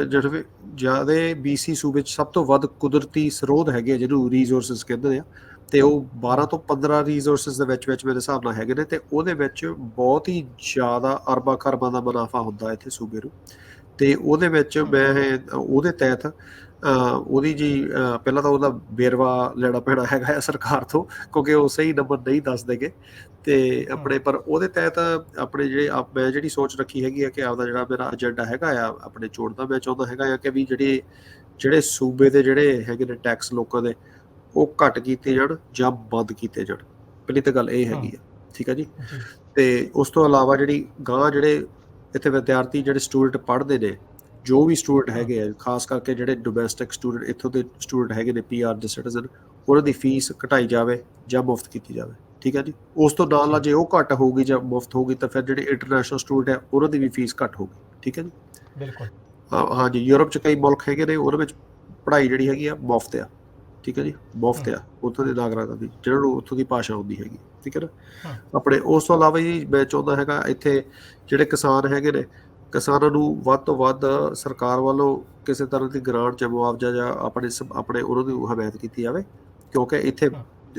ਜਿਹੜੇ ਜ਼ਿਆਦਾ ਬੀਸੀ ਸੂਬੇ ਚ ਸਭ ਤੋਂ ਵੱਧ ਕੁਦਰਤੀ ਸਰੋਤ ਹੈਗੇ ਆ, ਜਿਹਨੂੰ ਰਿਸੋਰਸਸ ਕਹਿੰਦੇ ਆ ਤੇ ਉਹ 12 ਤੋਂ 15 ਰਿਸੋਰਸਸ ਦੇ ਵਿੱਚ ਵਿੱਚ ਮੇਰੇ ਹਿਸਾਬ ਨਾਲ ਹੈਗੇ ਨੇ ਤੇ ਉਹਦੇ ਵਿੱਚ ਬਹੁਤ ਹੀ ਜ਼ਿਆਦਾ ਅਰਬਾਂ ਖਰਬਾਂ ਦਾ ਮੁਨਾਫਾ ਹੁੰਦਾ ਇੱਥੇ ਸੂਬੇ ਨੂੰ। ਤੇ ਉਹਦੇ ਵਿੱਚ ਮੈਂ ਉਹਦੇ ਤਹਿਤ ਉਹਦੀ ਜੀ ਪਹਿਲਾਂ ਤਾਂ ਉਹਦਾ ਵੇਰਵਾ ਲੈਣਾ ਪੈਣਾ ਹੈਗਾ ਹੈ ਸਰਕਾਰ ਤੋਂ ਕਿਉਂਕਿ ਉਹ ਸਹੀ ਨੰਬਰ ਨਹੀਂ ਦੱਸ ਦੇਗੇ। ਤੇ ਆਪਣੇ ਪਰ ਉਹਦੇ ਤਹਿਤ ਆਪਣੇ ਜਿਹੜੇ ਆਪ- ਮੈਂ ਜਿਹੜੀ ਸੋਚ ਰੱਖੀ ਹੈਗੀ ਹੈ ਕਿ ਆਪਦਾ ਜਿਹੜਾ ਮੇਰਾ ਏਜੰਡਾ ਹੈਗਾ ਆ ਆਪਣੇ ਚੋਣ ਦਾ ਮੈਂ ਚਾਹੁੰਦਾ ਹੈਗਾ ਆ ਕਿ ਵੀ ਜਿਹੜੇ ਜਿਹੜੇ ਸੂਬੇ ਦੇ ਜਿਹੜੇ ਹੈਗੇ ਨੇ ਟੈਕਸ ਲੋਕਾਂ ਦੇ ਉਹ ਘੱਟ ਕੀਤੇ ਜਾਣ ਜਾਂ ਬੰਦ ਕੀਤੇ ਜਾਣ। ਪਹਿਲੀ ਤਾਂ ਗੱਲ ਇਹ ਹੈਗੀ ਆ ਠੀਕ ਜੀ? ਜੀ। ਤੇ ਉਸ ਤੋਂ ਇਲਾਵਾ ਜਿਹੜੀ ਗਾਂ ਜਿਹੜੇ ਇੱਥੇ ਵਿਦਿਆਰਥੀ ਜਿਹੜੇ ਸਟੂਡੈਂਟ ਪੜ੍ਹਦੇ ਨੇ ਜੋ ਵੀ ਸਟੂਡੈਂਟ ਹੈਗੇ ਆ ਖਾਸ ਕਰਕੇ ਜਿਹੜੇ ਡੋਮੈਸਟਿਕ ਸਟੂਡੈਂਟ ਇੱਥੋਂ ਦੇ ਸਟੂਡੈਂਟ ਹੈਗੇ ਨੇ ਪੀਆਰ ਦੇ ਸਿਟੀਜ਼ਨ ਉਹਨਾਂ ਦੀ ਫੀਸ ਘਟਾਈ ਜਾਵੇ ਜਾਂ ਮੁਫਤ ਕੀਤੀ ਜਾਵੇ ਠੀਕ ਹੈ ਜੀ? ਉਸ ਤੋਂ ਨਾਲ ਜੇ ਉਹ ਘੱਟ ਹੋਊਗੀ ਜਾਂ ਮੁਫਤ ਹੋਊਗੀ ਤਾਂ ਫਿਰ ਜਿਹੜੇ ਇੰਟਰਨੈਸ਼ਨਲ ਸਟੂਡੈਂਟ ਹੈ ਉਹਨਾਂ ਦੀ ਵੀ ਫੀਸ ਘੱਟ ਹੋਊਗੀ ਠੀਕ ਹੈ ਜੀ? ਬਿਲਕੁਲ। ਹਾਂ- ਹਾਂਜੀ ਯੂਰਪ ਚ ਕਈ ਮੁਲਕ ਹੈਗੇ ਨੇ ਉਹਨਾਂ ਵਿੱਚ ਪੜ੍ਹਾਈ ਜਿਹੜੀ ਹੈਗੀ ਆ ਮੁਫਤ ਆ ਠੀਕ ਹੈ ਜੀ? ਮੁਫਤ ਆ ਉੱਥੋਂ ਦੇ ਨਾਗਰਿਕਾਂ ਦੀ ਜਿਹੜਾ ਉੱਥੋਂ ਦੀ ਭਾਸ਼ਾ ਆਉਂਦੀ ਹੈਗੀ ਠੀਕ ਹੈ ਨਾ। ਆਪਣੇ ਉਸ ਤੋਂ ਇਲਾਵਾ ਜੀ ਮੈਂ ਚਾਹੁੰਦਾ ਹੈਗਾ ਇੱਥੇ ਜਿਹੜੇ ਕਿਸਾਨ ਹੈਗੇ ਨੇ ਕਿਸਾਨਾਂ ਨੂੰ ਵੱਧ ਤੋਂ ਵੱਧ ਸਰਕਾਰ ਵੱਲੋਂ ਕਿਸੇ ਤਰ੍ਹਾਂ ਦੀ ਗ੍ਰਾਂਟ ਜਾਂ ਮੁਆਵਜ਼ਾ ਜਾਂ ਆਪਣੇ ਆਪਣੇ ਉਹਨਾਂ ਦੀ ਹਮਾਇਤ ਕੀਤੀ ਜਾਵੇ? ਕਿਉਂਕਿ ਇੱਥੇ।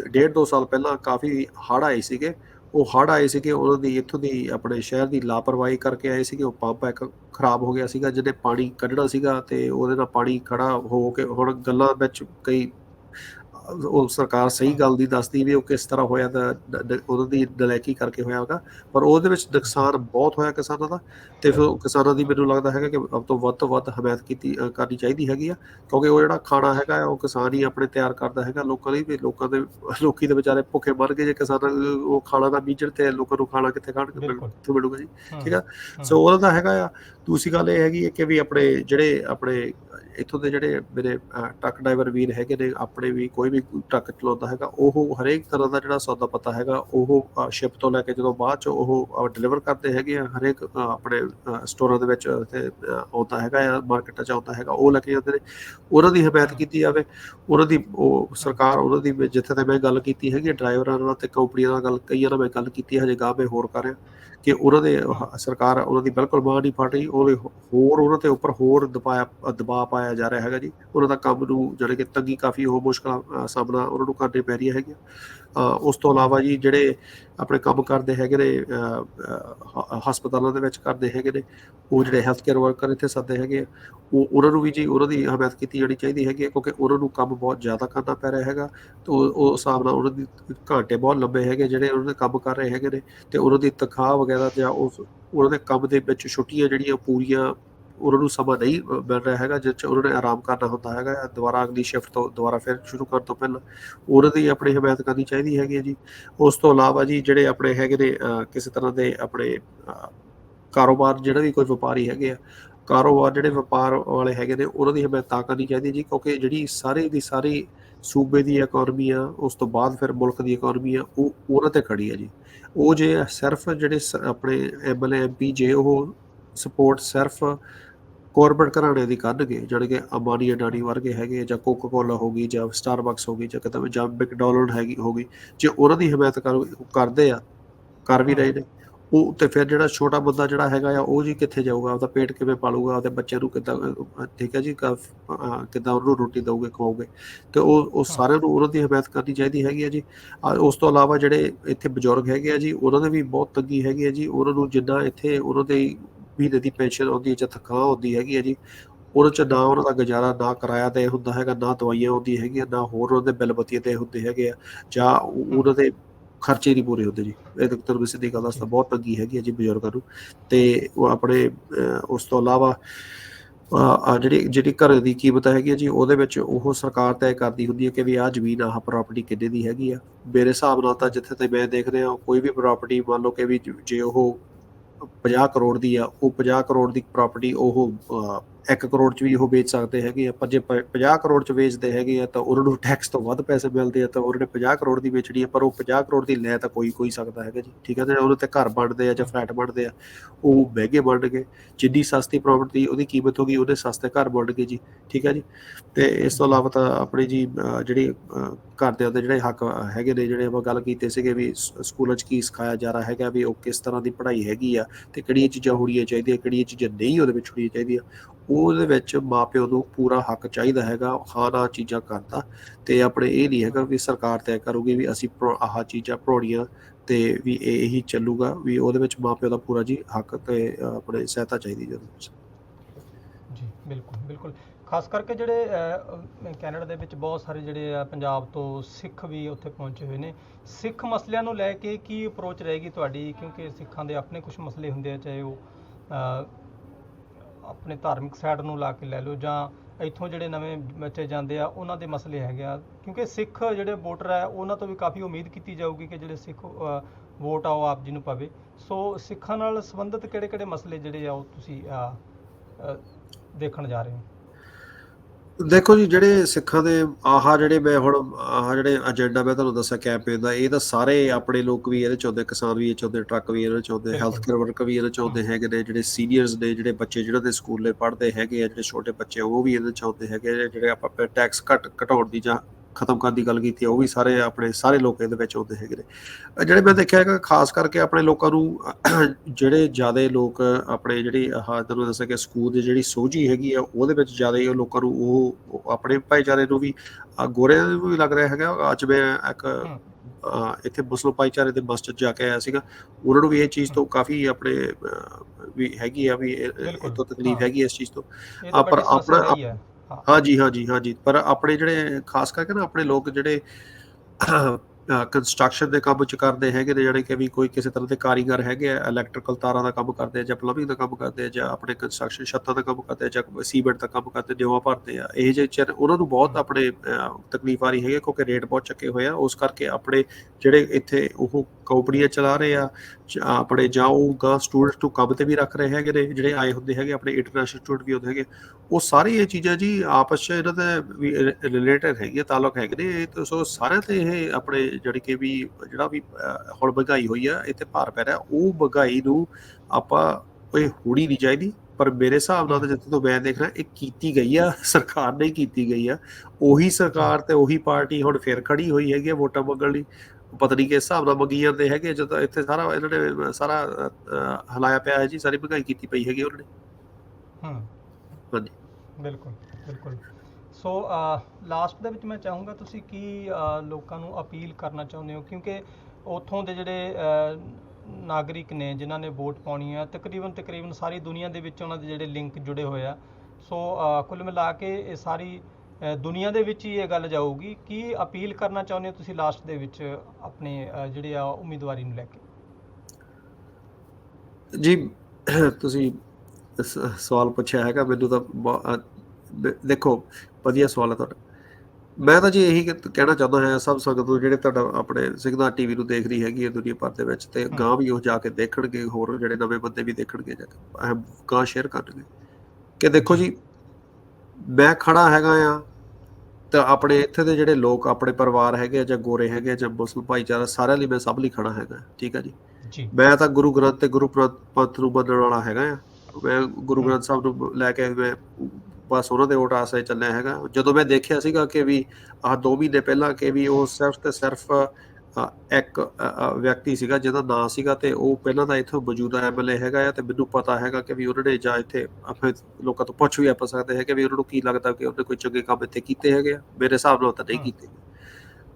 ਡੇਢ ਦੋ ਸਾਲ ਪਹਿਲਾਂ ਕਾਫੀ ਹੜ੍ਹ ਆਏ ਸੀਗੇ। ਉਹ ਹੜ੍ਹ ਆਏ ਸੀਗੇ ਉਹਨਾਂ ਦੀ ਇੱਥੋਂ ਦੀ ਆਪਣੇ ਸ਼ਹਿਰ ਦੀ ਲਾਪਰਵਾਹੀ ਕਰਕੇ ਆਏ ਸੀਗੇ। ਉਹ ਪੰਪ ਇੱਕ ਖਰਾਬ ਹੋ ਗਿਆ ਸੀਗਾ ਜਿਹਨੇ ਪਾਣੀ ਕੱਢਣਾ ਸੀਗਾ ਤੇ ਉਹਦੇ ਨਾਲ ਪਾਣੀ ਖੜਾ ਹੋ ਕੇ ਹੁਣ ਗੱਲਾਂ ਵਿੱਚ ਕਈ ਉਹ ਸਰਕਾਰ ਸਹੀ ਗੱਲ ਦੀ ਦੱਸਦੀ ਵੀ ਉਹ ਕਿਸ ਤਰ੍ਹਾਂ ਹੋਇਆ ਤਾਂ ਉਹਨਾਂ ਦੀ ਦਲੈਕੀ ਕਰਕੇ ਹੋਇਆ ਹੋਗਾ। ਪਰ ਉਹਦੇ ਵਿੱਚ ਨੁਕਸਾਨ ਬਹੁਤ ਹੋਇਆ ਕਿਸਾਨਾਂ ਦਾ ਤੇ ਫਿਰ ਕਿਸਾਨਾਂ ਦੀ ਮੈਨੂੰ ਲੱਗਦਾ ਹੈਗਾ ਕਿ ਅਬ ਤੋਂ ਵੱਧ ਤੋਂ ਵੱਧ ਹਮਾਇਤ ਕੀਤੀ ਕਰਨੀ ਚਾਹੀਦੀ ਹੈਗੀ ਆ। ਕਿਉਂਕਿ ਉਹ ਜਿਹੜਾ ਖਾਣਾ ਹੈਗਾ ਉਹ ਕਿਸਾਨ ਹੀ ਆਪਣੇ ਤਿਆਰ ਕਰਦਾ ਹੈਗਾ ਲੋਕਾਂ ਲਈ ਵੀ ਲੋਕਾਂ ਦੇ ਲੋਕੀ ਦੇ ਵਿਚਾਰੇ ਭੁੱਖੇ ਮਰ ਗਏ ਜੇ ਕਿਸਾਨਾਂ ਉਹ ਖਾਣਾ ਦਾ ਬੀਜਣ ਤੇ ਲੋਕਾਂ ਨੂੰ ਖਾਣਾ ਕਿੱਥੇ ਬਿਲਕੁਲ। ਕਿੱਥੋਂ ਮਿਲੂਗਾ ਜੀ ਠੀਕ ਆ। ਸੋ ਉਹਦਾ ਹੈਗਾ ਆ। ਦੂਸਰੀ ਗੱਲ ਇਹ ਹੈਗੀ ਕਿ ਵੀ ਆਪਣੇ ਜਿਹੜੇ ਆਪਣੇ ਇੱਥੋਂ ਦੇ ਜਿਹੜੇ ਮੇਰੇ ਟਰੱਕ ਡਰਾਈਵਰ ਵੀਰ ਹੈਗੇ ਨੇ ਆਪਣੇ ਵੀ ਕੋਈ ਵੀ ਟਰੱਕ ਚਲਾਉਂਦਾ ਹੈਗਾ ਉਹ ਹਰੇਕ ਤਰ੍ਹਾਂ ਦਾ ਜਿਹੜਾ ਸੌਦਾ ਪਤਾ ਹੈਗਾ ਉਹ ਸ਼ਿਪ ਤੋਂ ਲੈ ਕੇ ਜਦੋਂ ਬਾਅਦ ਚ ਉਹ ਡਿਲੀਵਰ ਕਰਦੇ ਹੈਗੇ ਆ ਹਰੇਕ ਆਪਣੇ ਸਟੋਰਾਂ ਦੇ ਵਿੱਚ ਤੇ ਆਉਂਦਾ ਹੈਗਾ ਆ ਮਾਰਕੀਟਾਂ ਚ ਆਉਂਦਾ ਹੈਗਾ ਉਹ ਲੈ ਕੇ ਜਾਂਦੇ ਨੇ। ਉਹਨਾਂ ਦੀ ਹਮਾਇਤ ਕੀਤੀ ਜਾਵੇ ਉਹਨਾਂ ਦੀ ਉਹ ਸਰਕਾਰ ਉਹਨਾਂ ਦੀ ਜਿੱਥੇ ਤੇ ਮੈਂ ਗੱਲ ਕੀਤੀ ਹੈਗੀ ਡਰਾਈਵਰਾਂ ਨਾਲ ਤੇ ਕੰਪਨੀਆਂ ਨਾਲ ਗੱਲ ਕਈਆਂ ਨਾਲ ਮੈਂ ਗੱਲ ਕੀਤੀ ਹਜੇ ਗਾਹ ਮੈਂ ਹੋਰ ਕਰ ਰਿਹਾ। ਕਿ ਉਹਨਾਂ ਦੇ ਸਰਕਾਰ ਉਹਨਾਂ ਦੀ ਬਿਲਕੁਲ ਬਾਂਹ ਨਹੀਂ ਫੜ ਰਹੀ, ਉਹਦੇ ਹੋਰ ਉਹਨਾਂ ਤੇ ਉੱਪਰ ਹੋਰ ਦਬਾਇਆ ਦਬਾਅ ਪਾਇਆ ਜਾ ਰਿਹਾ ਹੈਗਾ ਜੀ। ਉਹਨਾਂ ਦਾ ਕੰਮ ਨੂੰ ਜਿਹੜੇ ਕਿ ਤੰਗੀ ਕਾਫੀ ਉਹ ਮੁਸ਼ਕਲਾਂ ਸਾਹਮਣਾ ਉਹਨਾਂ ਨੂੰ ਕਰਨੇ ਪੈ ਰਹੀਆਂ ਹੈਗੀਆਂ। ਉਸ ਤੋਂ ਇਲਾਵਾ ਜੀ ਜਿਹੜੇ ਆਪਣੇ ਕੰਮ ਕਰਦੇ ਹੈਗੇ ਨੇ ਹਸਪਤਾਲਾਂ ਦੇ ਵਿੱਚ ਕਰਦੇ ਹੈਗੇ ਨੇ ਉਹ ਜਿਹੜੇ ਹੈਲਥ ਕੇਅਰ ਵਰਕਰ ਇੱਥੇ ਸੱਦੇ ਹੈਗੇ ਆ, ਉਹ ਉਹਨਾਂ ਨੂੰ ਵੀ ਜੀ ਉਹਨਾਂ ਦੀ ਹਮਾਇਤ ਕੀਤੀ ਜਾਣੀ ਚਾਹੀਦੀ ਹੈਗੀ ਹੈ ਕਿਉਂਕਿ ਉਹਨਾਂ ਨੂੰ ਕੰਮ ਬਹੁਤ ਜ਼ਿਆਦਾ ਕਰਨਾ ਪੈ ਰਿਹਾ ਹੈਗਾ ਤੇ ਉਹ ਹਿਸਾਬ ਨਾਲ ਉਹਨਾਂ ਦੀ ਘੰਟੇ ਬਹੁਤ ਲੰਬੇ ਹੈਗੇ ਜਿਹੜੇ ਉਹਨਾਂ ਦੇ ਕੰਮ ਕਰ ਰਹੇ ਹੈਗੇ ਨੇ ਤੇ ਉਹਨਾਂ ਦੀ ਤਨਖਾਹ ਵਗੈਰਾ ਜਾਂ ਉਸ ਉਹਨਾਂ ਦੇ ਕੰਮ ਦੇ ਵਿੱਚ ਛੁੱਟੀਆਂ ਜਿਹੜੀਆਂ ਪੂਰੀਆਂ ਉਹਨਾਂ ਨੂੰ ਸਮਾਂ ਨਹੀਂ ਮਿਲ ਰਿਹਾ ਹੈਗਾ, ਜਿਸ 'ਚ ਉਹਨਾਂ ਨੇ ਆਰਾਮ ਕਰਨਾ ਹੁੰਦਾ ਹੈਗਾ। ਦੁਬਾਰਾ ਅਗਲੀ ਸ਼ਿਫਟ ਤੋਂ ਦੁਬਾਰਾ ਫਿਰ ਸ਼ੁਰੂ ਕਰਨ ਤੋਂ ਪਹਿਲਾਂ ਉਹਨਾਂ ਦੀ ਆਪਣੀ ਹਮਾਇਤ ਕਰਨੀ ਚਾਹੀਦੀ ਹੈਗੀ ਹੈ ਜੀ। ਉਸ ਤੋਂ ਇਲਾਵਾ ਜੀ, ਜਿਹੜੇ ਆਪਣੇ ਹੈਗੇ ਨੇ ਕਿਸੇ ਤਰ੍ਹਾਂ ਦੇ ਆਪਣੇ ਕਾਰੋਬਾਰ, ਜਿਹੜਾ ਵੀ ਕੋਈ ਵਪਾਰੀ ਹੈਗੇ ਆ, ਕਾਰੋਬਾਰ ਜਿਹੜੇ ਵਪਾਰ ਵਾਲੇ ਹੈਗੇ ਨੇ, ਉਹਨਾਂ ਦੀ ਹਮਾਇਤ ਤਾਂ ਕਰਨੀ ਚਾਹੀਦੀ ਹੈ ਜੀ, ਕਿਉਂਕਿ ਜਿਹੜੀ ਸਾਰੇ ਦੀ ਸਾਰੀ ਸੂਬੇ ਦੀ ਇਕਨੋਮੀ ਆ, ਉਸ ਤੋਂ ਬਾਅਦ ਫਿਰ ਮੁਲਕ ਦੀ ਇਕਨੋਮੀ ਆ, ਉਹ ਉਹਨਾਂ ਤੇ ਖੜੀ ਹੈ ਜੀ। ਉਹ ਜੇ ਸਿਰਫ ਜਿਹੜੇ ਸ- ਆਪਣੇ ਐਮਐਲਏ ਐਮਪੀ ਜੇ ਉਹ ਸਪੋਰਟ ਸਿਰਫ ਕਾਰਪੋਰੇਟ ਘਰਾਣੇ ਦੀ ਕਰਨਗੇ ਜਿਹੜੇ ਕਿ ਅੰਬਾਨੀ ਅਡਾਨੀ ਵਰਗੇ ਹੈਗੇ ਜਾਂ ਕੋਕਾ ਕੋਲਾ ਹੋ ਗਈ ਜਾਂ ਸਟਾਰਬਕਸ ਹੋ ਗਈ ਜਾਂ ਕਿਤੇ ਜਾਂ ਮੈਕਡੋਨਲਡ ਹੈਗੀ ਹੋ ਗਈ ਜੇ ਉਹਨਾਂ ਦੀ ਹਮਾਇਤ ਕਰ ਕਰਦੇ ਆ ਕਰ ਵੀ ਰਹੇ ਨੇ ਉਹ ਤੇ ਫਿਰ ਜਿਹੜਾ ਛੋਟਾ ਬੰਦਾ ਜਿਹੜਾ ਹੈਗਾ ਆ ਉਹ ਜੀ ਕਿੱਥੇ ਜਾਊਗਾ ਉਹਦਾ ਪੇਟ ਕਿਵੇਂ ਪਾਲੂਗਾ ਉਹਦੇ ਬੱਚਿਆਂ ਨੂੰ ਕਿੱਦਾਂ ਠੀਕ ਹੈ ਜੀ ਕਿੱਦਾਂ ਉਹਨੂੰ ਰੋਟੀ ਦਊਗੇ ਖਵਾਓਗੇ ਤੇ ਉਹ ਉਹ ਸਾਰਿਆਂ ਨੂੰ ਉਹਨਾਂ ਦੀ ਹਮਾਇਤ ਕਰਨੀ ਚਾਹੀਦੀ ਹੈਗੀ ਆ ਜੀ। ਉਸ ਤੋਂ ਇਲਾਵਾ ਜਿਹੜੇ ਇੱਥੇ ਬਜ਼ੁਰਗ ਹੈਗੇ ਆ ਜੀ ਉਹਨਾਂ ਦੇ ਵੀ ਬਹੁਤ ਤੰਗੀ ਹੈਗੀ ਆ ਜੀ ਉਹਨਾਂ ਨੂੰ ਜਿੰਨਾ ਇੱਥੇ ਉਹਨਾਂ ਦੇ ਮਹੀਨੇ ਦੀ ਪੈਨਸ਼ਨ ਆਉਂਦੀ ਹੈ ਜਾਂ ਤਨਖਾਹ ਹੁੰਦੀ ਹੈਗੀ ਆ ਜੀ। ਉਹਨਾਂ ਚ ਨਾ ਉਹਨਾਂ ਦਾ ਗੁਜ਼ਾਰਾ ਨਾ ਕਿਰਾਇਆ ਤੇ ਹੁੰਦਾ ਹੈਗਾ ਨਾ ਦਵਾਈਆਂ ਆਉਂਦੀ ਹੈਗੀਆਂ ਨਾ ਹੋਰ ਉਹਨਾਂ ਦੇ ਬਿੱਲ ਬੱਤੀ ਤੇ ਹੁੰਦੇ ਹੈਗੇ ਆ। ਜਾਂ ਉਹ- ਉਹਨਾਂ ਦੇ ਖਰਚੇ ਨਹੀਂ ਪੂਰੇ ਹੁੰਦੇ ਜੀ। ਇਹ ਤਾਂ ਤੁਹਾਨੂੰ ਸਿੱਧੀ ਗੱਲ ਦੱਸਦਾ ਬਹੁਤ ਤੰਗੀ ਹੈਗੀ ਹੈ ਜੀ ਬਜ਼ੁਰਗਾਂ ਨੂੰ। ਤੇ ਉਹ ਆਪਣੇ ਉਸ ਤੋਂ ਇਲਾਵਾ ਆਹ ਜਿਹੜੀ ਜਿਹੜੀ ਘਰ ਦੀ ਕੀਮਤ ਹੈਗੀ ਹੈ ਜੀ ਉਹਦੇ ਵਿੱਚ ਉਹ ਸਰਕਾਰ ਤੈਅ ਕਰਦੀ ਹੁੰਦੀ ਹੈ ਕਿ ਵੀ ਆਹ ਜ਼ਮੀਨ ਆਹ ਪ੍ਰਾਪਰਟੀ ਕਿੰਨੇ ਦੀ ਹੈਗੀ ਆ। ਮੇਰੇ ਹਿਸਾਬ ਨਾਲ ਤਾਂ ਜਿੱਥੇ ਤੇ ਮੈਂ ਦੇਖ ਰਿਹਾ ਕੋਈ ਵੀ ਪ੍ਰਾਪਰਟੀ ਮੰਨ ਲਓ ਕਿ ਵੀ ਜੇ ਉਹ 50 ਕਰੋੜ ਦੀ ਆ ਉਹ 50 ਕਰੋੜ ਦੀ ਪ੍ਰਾਪਰਟੀ ਉਹ 1 ਕਰੋੜ ਚ ਵੀ ਉਹ ਵੇਚ ਸਕਦੇ ਹੈਗੇ ਆ ਪਰ ਜੇ ਪ- 50 ਕਰੋੜ ਚ ਵੇਚਦੇ ਹੈਗੇ ਆ ਤਾਂ ਉਹਨਾਂ ਨੂੰ ਟੈਕਸ ਤੋਂ ਵੱਧ ਪੈਸੇ ਮਿਲਦੇ ਆ ਤਾਂ ਉਹਨਾਂ ਨੇ 50 ਕਰੋੜ ਦੀ ਵੇਚਣੀ ਆ ਪਰ ਉਹ 50 ਕਰੋੜ ਦੀ ਲੈ ਤਾਂ ਕੋਈ ਕੋਈ ਸਕਦਾ ਹੈਗਾ ਜੀ ਠੀਕ ਹੈ ਤੇ ਉਹਨਾਂ ਤੇ ਘਰ ਬਣਦੇ ਆ ਜਾਂ ਫਲੈਟ ਬਣਦੇ ਆ ਉਹ ਮਹਿੰਗੇ ਬਣ ਗਏ ਜਿੰਨੀ ਸਸਤੀ ਪ੍ਰਾਪਰਟੀ ਉਹਦੀ ਕੀਮਤ ਹੋਗੀ ਉਹਦੇ ਸਸਤੇ ਘਰ ਬਣ ਗਏ ਜੀ ਠੀਕ ਹੈ ਜੀ? ਤੇ ਇਸ ਤੋਂ ਇਲਾਵਾ ਤਾਂ ਆਪਣੇ ਜੀ ਜਿਹੜੀ ਅਹ, ਘਰਦਿਆਂ ਦੇ ਜਿਹੜੇ ਹੱਕ ਹੈਗੇ ਨੇ ਜਿਹੜੇ ਆਪਾਂ ਗੱਲ ਕੀਤੇ ਸੀਗੇ ਵੀ ਸਕੂਲਾਂ 'ਚ ਕੀ ਸਿਖਾਇਆ ਜਾ ਰਿਹਾ ਹੈਗਾ ਵੀ ਉਹ ਕਿਸ ਤਰ੍ਹਾਂ ਦੀ ਪੜ੍ਹਾਈ ਹੈਗੀ ਆ ਤੇ ਕਿਹੜੀਆਂ ਚੀਜ਼ਾਂ ਹੋਣੀਆਂ ਚਾਹੀਦੀਆਂ ਕਿਹੜੀਆਂ ਚੀਜ਼ਾਂ ਨਹੀਂ ਉਹਦੇ ਵਿੱਚ ਹੋਣੀਆਂ ਚਾਹੀਦੀਆਂ ਉਹਦੇ ਵਿੱਚ ਮਾਪਿਓ ਨੂੰ ਪੂਰਾ ਹੱਕ ਚਾਹੀਦਾ ਹੈਗਾ ਖਾਣਾ ਚੀਜ਼ਾਂ ਕਰਦਾ ਤੇ ਆਪਣੇ ਇਹ ਨਹੀਂ ਹੈਗਾ ਵੀ ਸਰਕਾਰ ਤੈਅ ਕਰੂਗੀ ਵੀ ਅਸੀਂ ਆਹ ਚੀਜ਼ਾਂ ਪੜਾਉਣੀਆਂ ਤੇ ਵੀ ਇਹ ਇਹੀ ਚੱਲੂਗਾ ਵੀ ਉਹਦੇ ਵਿੱਚ ਮਾਪਿਓ ਦਾ ਪੂਰਾ ਜੀ ਹੱਕ ਤੇ ਆਪਣੇ ਸਹਾਇਤਾ ਚਾਹੀਦੀ ਜੀ ਜੀ, ਬਿਲਕੁਲ ਬਿਲਕੁਲ। ਖਾਸ ਕਰਕੇ ਜਿਹੜੇ ਕੈਨੇਡਾ ਦੇ ਵਿੱਚ ਬਹੁਤ ਸਾਰੇ ਜਿਹੜੇ ਆ ਪੰਜਾਬ ਤੋਂ ਸਿੱਖ ਵੀ ਉੱਥੇ ਪਹੁੰਚੇ ਹੋਏ ਨੇ। ਸਿੱਖ ਮਸਲਿਆਂ ਨੂੰ ਲੈ ਕੇ ਕੀ ਅਪਰੋਚ ਰਹੇਗੀ ਤੁਹਾਡੀ? ਕਿਉਂਕਿ ਸਿੱਖਾਂ ਦੇ ਆਪਣੇ ਕੁਝ ਮਸਲੇ ਹੁੰਦੇ ਆ, ਚਾਹੇ ਉਹ ਆਪਣੇ ਧਾਰਮਿਕ ਸਾਈਡ ਨੂੰ ਲਾ ਕੇ ਲੈ ਲਓ ਜਾਂ ਇੱਥੋਂ ਜਿਹੜੇ ਨਵੇਂ ਬੱਚੇ ਜਾਂਦੇ ਆ, ਉਹਨਾਂ ਦੇ ਮਸਲੇ ਹੈਗੇ ਆ। ਕਿਉਂਕਿ ਸਿੱਖ ਜਿਹੜੇ ਵੋਟਰ ਆ, ਉਹਨਾਂ ਤੋਂ ਵੀ ਕਾਫੀ ਉਮੀਦ ਕੀਤੀ ਜਾਊਗੀ ਕਿ ਜਿਹੜੇ ਸਿੱਖ ਵੋਟ ਆ ਉਹ ਆਪ ਜੀ ਨੂੰ ਪਵੇ। ਸੋ ਸਿੱਖਾਂ ਨਾਲ ਸੰਬੰਧਿਤ ਕਿਹੜੇ ਕਿਹੜੇ ਮਸਲੇ ਜਿਹੜੇ ਆ ਉਹ ਤੁਸੀਂ ਦੇਖਣ ਜਾ ਰਹੇ ਹੋ? ਦੇਖੋ ਜੀ ਜਿਹੜੇ ਸਿੱਖਾਂ ਦੇ ਆਹ ਜਿਹੜੇ ਮੈਂ ਹੁਣ ਆਹ ਜਿਹੜੇ ਏਜੰਡਾ ਮੈਂ ਤੁਹਾਨੂੰ ਦੱਸਿਆ ਕੈਂਪੇਨ ਦਾ ਇਹ ਤਾਂ ਸਾਰੇ ਆਪਣੇ ਲੋਕ ਵੀ ਇਹਦੇ ਚ ਆਉਂਦੇ ਕਿਸਾਨ ਵੀ ਇਹ ਚ ਆਉਂਦੇ ਟਰੱਕ ਵੀ ਇਹਦੇ ਚ ਆਉਂਦੇ ਬਿਲਕੁਲ। ਹੈਲਥ ਕੇਅਰ ਵਰਕਰ ਵੀ ਇਹਦੇ ਚ ਆਉਂਦੇ ਹੈਗੇ ਨੇ ਜਿਹੜੇ ਸੀਨੀਅਰਸ ਨੇ ਜਿਹੜੇ ਬੱਚੇ ਜਿਹੜੇ ਦੇ ਸਕੂਲੇ ਪੜ੍ਹਦੇ ਹੈਗੇ ਆ ਜਿਹੜੇ ਛੋਟੇ ਬੱਚੇ ਉਹ ਵੀ ਇਹਦੇ ਚ ਆਉਂਦੇ ਹੈਗੇ ਜਿਹੜੇ ਆਪਾਂ ਟੈਕਸ ਘਟ ਘਟਾਉਣ ਦੀ ਜਾਂ ਖਤਮ ਕਰਨ ਦੀ ਗੱਲ ਕੀਤੀ ਹੈ ਉਹ ਵੀ ਸਾਰੇ ਆਪਣੇ ਸਾਰੇ ਲੋਕ ਇਹਦੇ ਵਿੱਚ ਆਉਂਦੇ ਹੈਗੇ ਨੇ। ਜਿਹੜੇ ਮੈਂ ਦੇਖਿਆ ਹੈਗਾ ਖਾਸ ਕਰਕੇ ਆਪਣੇ ਲੋਕਾਂ ਨੂੰ ਜਿਹੜੇ ਜ਼ਿਆਦਾ ਲੋਕ ਆਪਣੇ ਜਿਹੜੀ ਆਹ ਤੁਹਾਨੂੰ ਦੱਸਿਆ ਕਿ ਸਕੂਲ ਦੀ ਜਿਹੜੀ ਸੋਝੀ ਹੈਗੀ ਆ ਉਹਦੇ ਵਿੱਚ ਜ਼ਿਆਦਾ ਹੀ ਲੋਕਾਂ ਨੂੰ ਉਹ ਆਪਣੇ ਭਾਈਚਾਰੇ ਨੂੰ ਵੀ ਗੋਰਿਆਂ ਨੂੰ ਵੀ ਲੱਗ ਰਿਹਾ ਹੈਗਾ। ਅੱਜ ਮੈਂ ਇੱਕ ਇੱਥੇ ਮੁਸਲਿਮ ਭਾਈਚਾਰੇ ਦੇ ਮਸਜਿਦ ਜਾ ਕੇ ਆਇਆ ਸੀਗਾ। ਉਹਨਾਂ ਨੂੰ ਵੀ ਇਹ ਚੀਜ਼ ਤੋਂ ਕਾਫੀ ਆਪਣੇ ਵੀ ਹੈਗੀ ਆ ਵੀ ਇਹ-। ਤੋਂ ਤਕਲੀਫ। ਹੈਗੀ ਇਸ ਚੀਜ਼ ਤੋਂ। ਪਰ ਆਪਣਾ- ਹਾਂਜੀ ਹਾਂਜੀ ਹਾਂਜੀ ਪਰ ਆਪਣੇ ਜਿਹੜੇ ਖਾਸ ਕਰਕੇ ਨਾ ਆਪਣੇ ਲੋਕ ਜਿਹੜੇ ਕੰਸਟਰਕਸ਼ਨ ਦੇ ਕੰਮ ਚ ਕਰਦੇ ਹੈਗੇ ਨੇ ਜਿਹੜੇ ਕਿ ਵੀ ਕੋਈ ਕਿਸੇ ਤਰ੍ਹਾਂ ਦੇ ਕਾਰੀਗਰ ਹੈਗੇ ਆ ਇਲੈਕਟ੍ਰੀਕਲ ਤਾਰਾਂ ਦਾ ਕੰਮ ਕਰਦੇ ਆ ਜਾਂ ਪਲੰਬਿੰਗ ਦਾ ਕੰਮ ਕਰਦੇ ਆ ਜਾਂ ਆਪਣੇ ਕੰਸਟਰਕਸ਼ਨ ਛੱਤਾਂ ਦਾ ਕੰਮ ਕਰਦੇ ਆ ਜਾਂ ਸੀਮੈਂਟ ਦਾ ਕੰਮ ਕਰਦੇ ਨਿਵਾ ਭਰਦੇ ਆ, ਇਹ ਜੇ ਚਿਰ ਉਹਨਾਂ ਨੂੰ ਬਹੁਤ ਆਪਣੇ ਤਕਲੀਫ ਆ ਰਹੀ ਹੈਗੀ ਕਿਉਂਕਿ ਰੇਟ ਬਹੁਤ ਚੱਕੇ ਹੋਏ ਆ, ਉਸ ਕਰਕੇ ਆਪਣੇ ਜਿਹੜੇ ਇੱਥੇ ਉਹ ਕੰਪਨੀਆਂ ਚਲਾ ਰਹੇ ਆ ਜਾਂ ਆਪਣੇ ਜਾਂ ਉਹ ਗਾ ਸਟੂਡੈਂਟ ਨੂੰ ਕੰਮ ਤੇ ਵੀ ਰੱਖ ਰਹੇ ਹੈਗੇ ਨੇ, ਜਿਹੜੇ ਆਏ ਹੁੰਦੇ ਹੈਗੇ ਆਪਣੇ ਇੰਟਰਨੈਸ਼ਨਲ ਸਟੂਡੈਂਟ ਵੀ ਹੁੰਦੇ ਹੈਗੇ, ਉਹ ਸਾਰੇ ਇਹ ਚੀਜ਼ਾਂ ਜੀ ਆਪਸ ਚ ਇਹਨਾਂ ਦੇ ਵੀ ਰਿਲੇਟਡ ਹੈਗੀ ਤਾਲੁਕ ਹੈਗੇ ਨੇ, ਇਹ ਤਾਂ ਸੋ ਸਾਰਿਆਂ ਤੇ ਇਹ ਆਪਣੇ ਜਿਹੜੀ ਕਿ ਵੀ ਜਿਹੜਾ ਵੀ ਹੁਣ ਮਹਿੰਗਾਈ ਹੋਈ ਆ ਤੇ ਭਾਰ ਪੈ ਰਿਹਾ ਉਹ ਮਹਿੰਗਾਈ ਨੂੰ ਆਪਾਂ ਕੋਈ ਹੋਣੀ ਨਹੀਂ ਚਾਹੀਦੀ। ਪਰ ਮੇਰੇ ਹਿਸਾਬ ਨਾਲ ਤਾਂ ਜਿੱਥੇ ਤੋਂ ਮੈਂ ਦੇਖ ਰਿਹਾ ਇਹ ਕੀਤੀ ਗਈ ਆ ਸਰਕਾਰ ਨੇ ਹੀ ਕੀਤੀ ਗਈ ਆ। ਉਹੀ ਸਰਕਾਰ ਤੇ ਉਹੀ ਪਾਰਟੀ ਹੁਣ ਫੇਰ ਖੜੀ ਹੋਈ ਹੈਗੀ ਆ ਵੋਟਾਂ ਮੰਗਣ ਲਈ। ਪਤਾ ਨਹੀਂ ਕਿਸ ਹਿਸਾਬ ਨਾਲ ਮੰਗੀ ਜਾਂਦੇ ਹੈਗੇ ਜਦੋਂ ਇੱਥੇ ਸਾਰਾ ਇਹਨਾਂ ਨੇ ਸਾਰਾ ਹਲਾਇਆ ਪਿਆ ਹੈ ਜੀ ਸਾਰੀ ਮਹਿੰਗਾਈ ਕੀਤੀ ਪਈ ਹੈਗੀ ਉਹਨਾਂ ਨੇ। ਹਾਂਜੀ। ਬਿਲਕੁਲ ਬਿਲਕੁਲ। ਸੋ ਲਾਸਟ uh, ਦੇ ਵਿੱਚ ਮੈਂ ਚਾਹੂੰਗਾ ਤੁਸੀਂ ਕੀ uh, ਲੋਕਾਂ ਨੂੰ ਅਪੀਲ ਕਰਨਾ ਚਾਹੁੰਦੇ ਹੋ? ਕਿਉਂਕਿ ਉੱਥੋਂ ਦੇ ਜਿਹੜੇ ਨਾਗਰਿਕ ਨੇ, ਜਿਨ੍ਹਾਂ ਨੇ ਵੋਟ ਪਾਉਣੀ ਆ, ਤਕਰੀਬਨ ਤਕਰੀਬਨ ਸਾਰੀ ਦੁਨੀਆ ਦੇ ਵਿੱਚ ਉਹਨਾਂ ਦੇ ਜਿਹੜੇ ਲਿੰਕ ਜੁੜੇ ਹੋਏ ਆ। ਸੋ ਕੁੱਲ ਮਿਲਾ ਕੇ ਇਹ ਸਾਰੀ ਦੁਨੀਆ ਦੇ ਵਿੱਚ ਹੀ ਇਹ ਗੱਲ ਜਾਊਗੀ। ਕੀ ਅਪੀਲ ਕਰਨਾ ਚਾਹੁੰਦੇ ਹੋ ਤੁਸੀਂ ਲਾਸਟ ਦੇ ਵਿੱਚ ਆਪਣੇ ਜਿਹੜੇ ਆ ਉਮੀਦਵਾਰੀ ਨੂੰ ਲੈ ਕੇ? ਜੀ, ਤੁਸੀਂ ਸ- ਸਵਾਲ ਪੁੱਛਿਆ ਹੈਗਾ, ਮੈਨੂੰ ਤਾਂ ਬਹੁ- ਦੇਖੋ ਵਧੀਆ ਸਵਾਲ ਹੈ ਤੁਹਾਡਾ। ਮੈਂ ਤਾਂ ਜੀ ਇਹੀ ਕਹਿ- ਕਹਿਣਾ ਚਾਹੁੰਦਾ ਹਾਂ ਸਭ ਸੰਗਤ ਨੂੰ ਜਿਹੜੇ ਤੁਹਾਡਾ ਆਪਣੇ ਸਿਗਨਾ ਟੀਵੀ ਨੂੰ ਦੇਖ ਰਹੀ ਹੈਗੀ ਹੈ ਦੁਨੀਆ ਭਰ ਦੇ ਵਿੱਚ ਤੇ। ਗਾਂ ਵੀ ਉਹ ਜਾ ਕੇ ਦੇਖਣਗੇ ਹੋਰ ਜਿਹੜੇ ਨਵੇਂ ਬੰਦੇ ਵੀ ਦੇਖਣਗੇ ਜਾ ਕੇ ਗਾਂ ਸ਼ੇਅਰ ਕਰਨਗੇ। ਕਿ ਦੇਖੋ ਜੀ ਮੈਂ ਖੜਾ ਹੈਗਾ ਆ ਤਾਂ ਆਪਣੇ ਇੱਥੇ ਦੇ ਜਿਹੜੇ ਲੋਕ ਆਪਣੇ ਪਰਿਵਾਰ ਹੈਗੇ ਆ ਜਾਂ ਗੋਰੇ ਹੈਗੇ ਆ ਜਾਂ ਮੁਸਲਿਮ ਭਾਈਚਾਰਾ ਸਾਰਿਆਂ ਲਈ ਮੈਂ ਸਭ ਲਈ ਖੜਾ ਹੈਗਾ ਠੀਕ ਹੈ ਜੀ? ਜੀ। ਮੈਂ ਤਾਂ ਗੁਰੂ ਗ੍ਰੰਥ ਤੇ ਗੁਰੂ ਪੰਥ ਨੂੰ ਮੰਨਣ ਵਾਲਾ ਹੈਗਾ ਆ। ਮੈਂ ਗੁਰੂ ਗ੍ਰੰਥ ਸਾਹਿਬ ਨੂੰ ਲੈ ਕੇ ਮੈਂ ਬਸ ਉਹਨਾਂ ਦੇ ਓਟ ਆਸੇ ਚੱਲਿਆ ਹੈਗਾ। ਜਦੋਂ ਮੈਂ ਦੇਖਿਆ ਸੀਗਾ ਕਿ ਵੀ ਆਹ 2 ਮਹੀਨੇ ਪਹਿਲਾਂ ਕਿ ਵੀ ਉਹ ਸਿਰਫ ਤੇ ਸਿਰਫ ਇੱਕ ਵਿਅਕਤੀ ਸੀਗਾ ਜਿਹਦਾ ਨਾਂ ਸੀਗਾ ਤੇ ਉਹ ਪਹਿਲਾਂ ਤਾਂ ਇੱਥੋਂ ਮੌਜੂਦਾ ਐਮਐਲਏ ਹੈਗਾ ਆ ਤੇ ਮੈਨੂੰ ਪਤਾ ਹੈਗਾ ਕਿ ਵੀ ਉਹਨਾਂ ਨੇ ਜਾਂ ਇੱਥੇ ਆਪਣੇ ਲੋਕਾਂ ਤੋਂ ਪੁੱਛ ਵੀ ਆਪਾਂ ਸਕਦੇ ਹੈ ਕਿ ਵੀ ਉਹਨਾਂ ਨੂੰ ਕੀ ਲੱਗਦਾ ਕਿ ਉਹਨੇ ਕੋਈ ਚੰਗੇ ਕੰਮ ਇੱਥੇ ਕੀਤੇ ਹੈਗੇ ਮੇਰੇ ਹਿਸਾਬ ਨਾਲ ਤਾਂ ਨਹੀਂ। ਕੀਤੇ।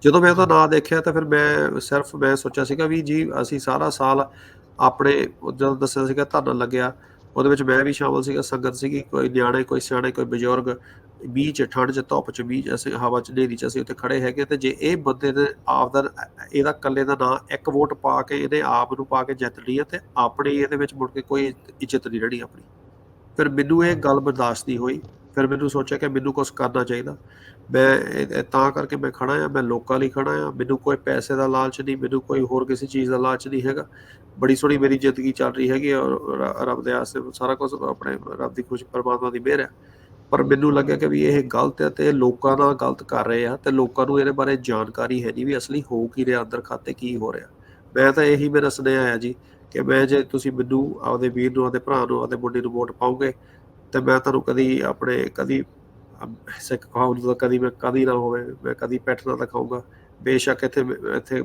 ਜਦੋਂ ਮੈਂ ਉਹਦਾ ਨਾਂ ਦੇਖਿਆ ਤਾਂ ਫਿਰ ਮੈਂ ਸਿਰਫ ਮੈਂ ਸੋਚਿਆ ਸੀਗਾ ਵੀ ਜੀ ਅਸੀਂ ਸਾਰਾ ਸਾਲ ਆਪਣੇ ਜਦੋਂ ਦੱਸਿਆ ਸੀਗਾ ਧਰਨਾ ਲੱਗਿਆ ਉਹਦੇ ਵਿੱਚ ਮੈਂ ਵੀ ਸ਼ਾਮਲ ਸੀਗਾ, ਸੰਗਤ ਸੀਗੀ, ਕੋਈ ਨਿਆਣੇ, ਕੋਈ ਸਿਆਣੇ, ਕੋਈ ਬਜ਼ੁਰਗ ਬੀਚ ਠੰਡ ਚ, ਧੁੱਪ ਚ ਬੀਚ ਅਸੀਂ ਹਵਾ ਚ ਨੇਰੀ ਚ ਅਸੀਂ ਉੱਥੇ ਖੜੇ ਹੈਗੇ ਤੇ ਜੇ ਇਹ ਬੰਦੇ ਨੇ ਆਪ ਦਾ, ਇਹਦਾ ਇਕੱਲੇ ਦਾ ਨਾਂ ਇੱਕ ਵੋਟ ਪਾ ਕੇ ਇਹਨੇ ਆਪ ਨੂੰ ਪਾ ਕੇ ਜਿੱਤ ਲਈ ਆ ਤੇ ਆਪਣੀ ਇਹਦੇ ਵਿੱਚ ਮੁੜ ਕੇ ਕੋਈ ਇੱਜ਼ਤ ਨਹੀਂ ਰਹਿਣੀ ਆਪਣੀ। ਫਿਰ ਮੈਨੂੰ ਇਹ ਗੱਲ ਬਰਦਾਸ਼ਤ ਨਹੀਂ ਹੋਈ। ਫਿਰ ਮੈਨੂੰ ਸੋਚਿਆ ਕਿ ਮੈਨੂੰ ਕੁਝ ਕਰਨਾ ਚਾਹੀਦਾ। ਮੈਂ ਤਾਂ ਕਰਕੇ ਮੈਂ ਖੜਾ ਆ ਮੈਂ ਲੋਕਾਂ ਲਈ ਖੜਾ ਆ ਮੈਨੂੰ ਕੋਈ ਪੈਸੇ ਦਾ ਲਾਲਚ ਨਹੀਂ, ਮੈਨੂੰ ਕੋਈ ਹੋਰ ਕਿਸੇ ਚੀਜ਼ ਦਾ ਲਾਲਚ ਨਹੀਂ ਹੈਗਾ। ਬੜੀ ਸੋਹਣੀ ਮੇਰੀ ਜ਼ਿੰਦਗੀ ਚੱਲ ਰਹੀ ਹੈਗੀ ਔਰ ਰੱਬ ਦੇ ਆਸੇ ਸਾਰਾ ਕੁਝ ਆਪਣੇ ਰੱਬ ਦੀ ਖੁਸ਼ ਪਰਮਾਤਮਾ ਦੀ ਮਿਹਰ ਹੈ ਪਰ ਮੈਨੂੰ ਲੱਗਿਆ ਕਿ ਵੀ ਇਹ ਗਲਤ ਹੈ ਤੇ ਇਹ ਲੋਕਾਂ ਨਾਲ ਗਲਤ ਕਰ ਰਹੇ ਆ ਤੇ ਲੋਕਾਂ ਨੂੰ ਇਹਦੇ ਬਾਰੇ ਜਾਣਕਾਰੀ ਹੈ ਨਹੀਂ ਵੀ ਅਸਲੀ ਹੋ ਕੀ ਰਿਹਾ, ਅੰਦਰ ਖਾਤੇ ਕੀ ਹੋ ਰਿਹਾ। ਮੈਂ ਤਾਂ ਇਹੀ ਮੇਰਾ ਸੁਨੇਹਾ ਹੈ ਜੀ ਕਿ ਮੈਂ ਜੇ ਤੁਸੀਂ ਮੈਨੂੰ ਆਪਦੇ ਵੀਰ ਨੂੰ, ਆਪਦੇ ਭਰਾ ਨੂੰ, ਆਪਦੇ ਮੁੰਡੇ ਨੂੰ ਵੋਟ ਪਾਓਗੇ ਤੇ ਮੈਂ ਤੁਹਾਨੂੰ ਕਦੀ ਆਪਣੇ ਕਦੀ, ਸਿੱਖ ਕੌਮ ਨੂੰ ਤਾਂ ਕਦੀ ਮੈਂ ਕਦੀ ਨਾ ਹੋਵੇ, ਮੈਂ ਕਦੀ ਪੈਠ ਨਾ ਦਿਖਾਊਂਗਾ। ਬੇਸ਼ੱਕ ਇੱਥੇ ਇੱਥੇ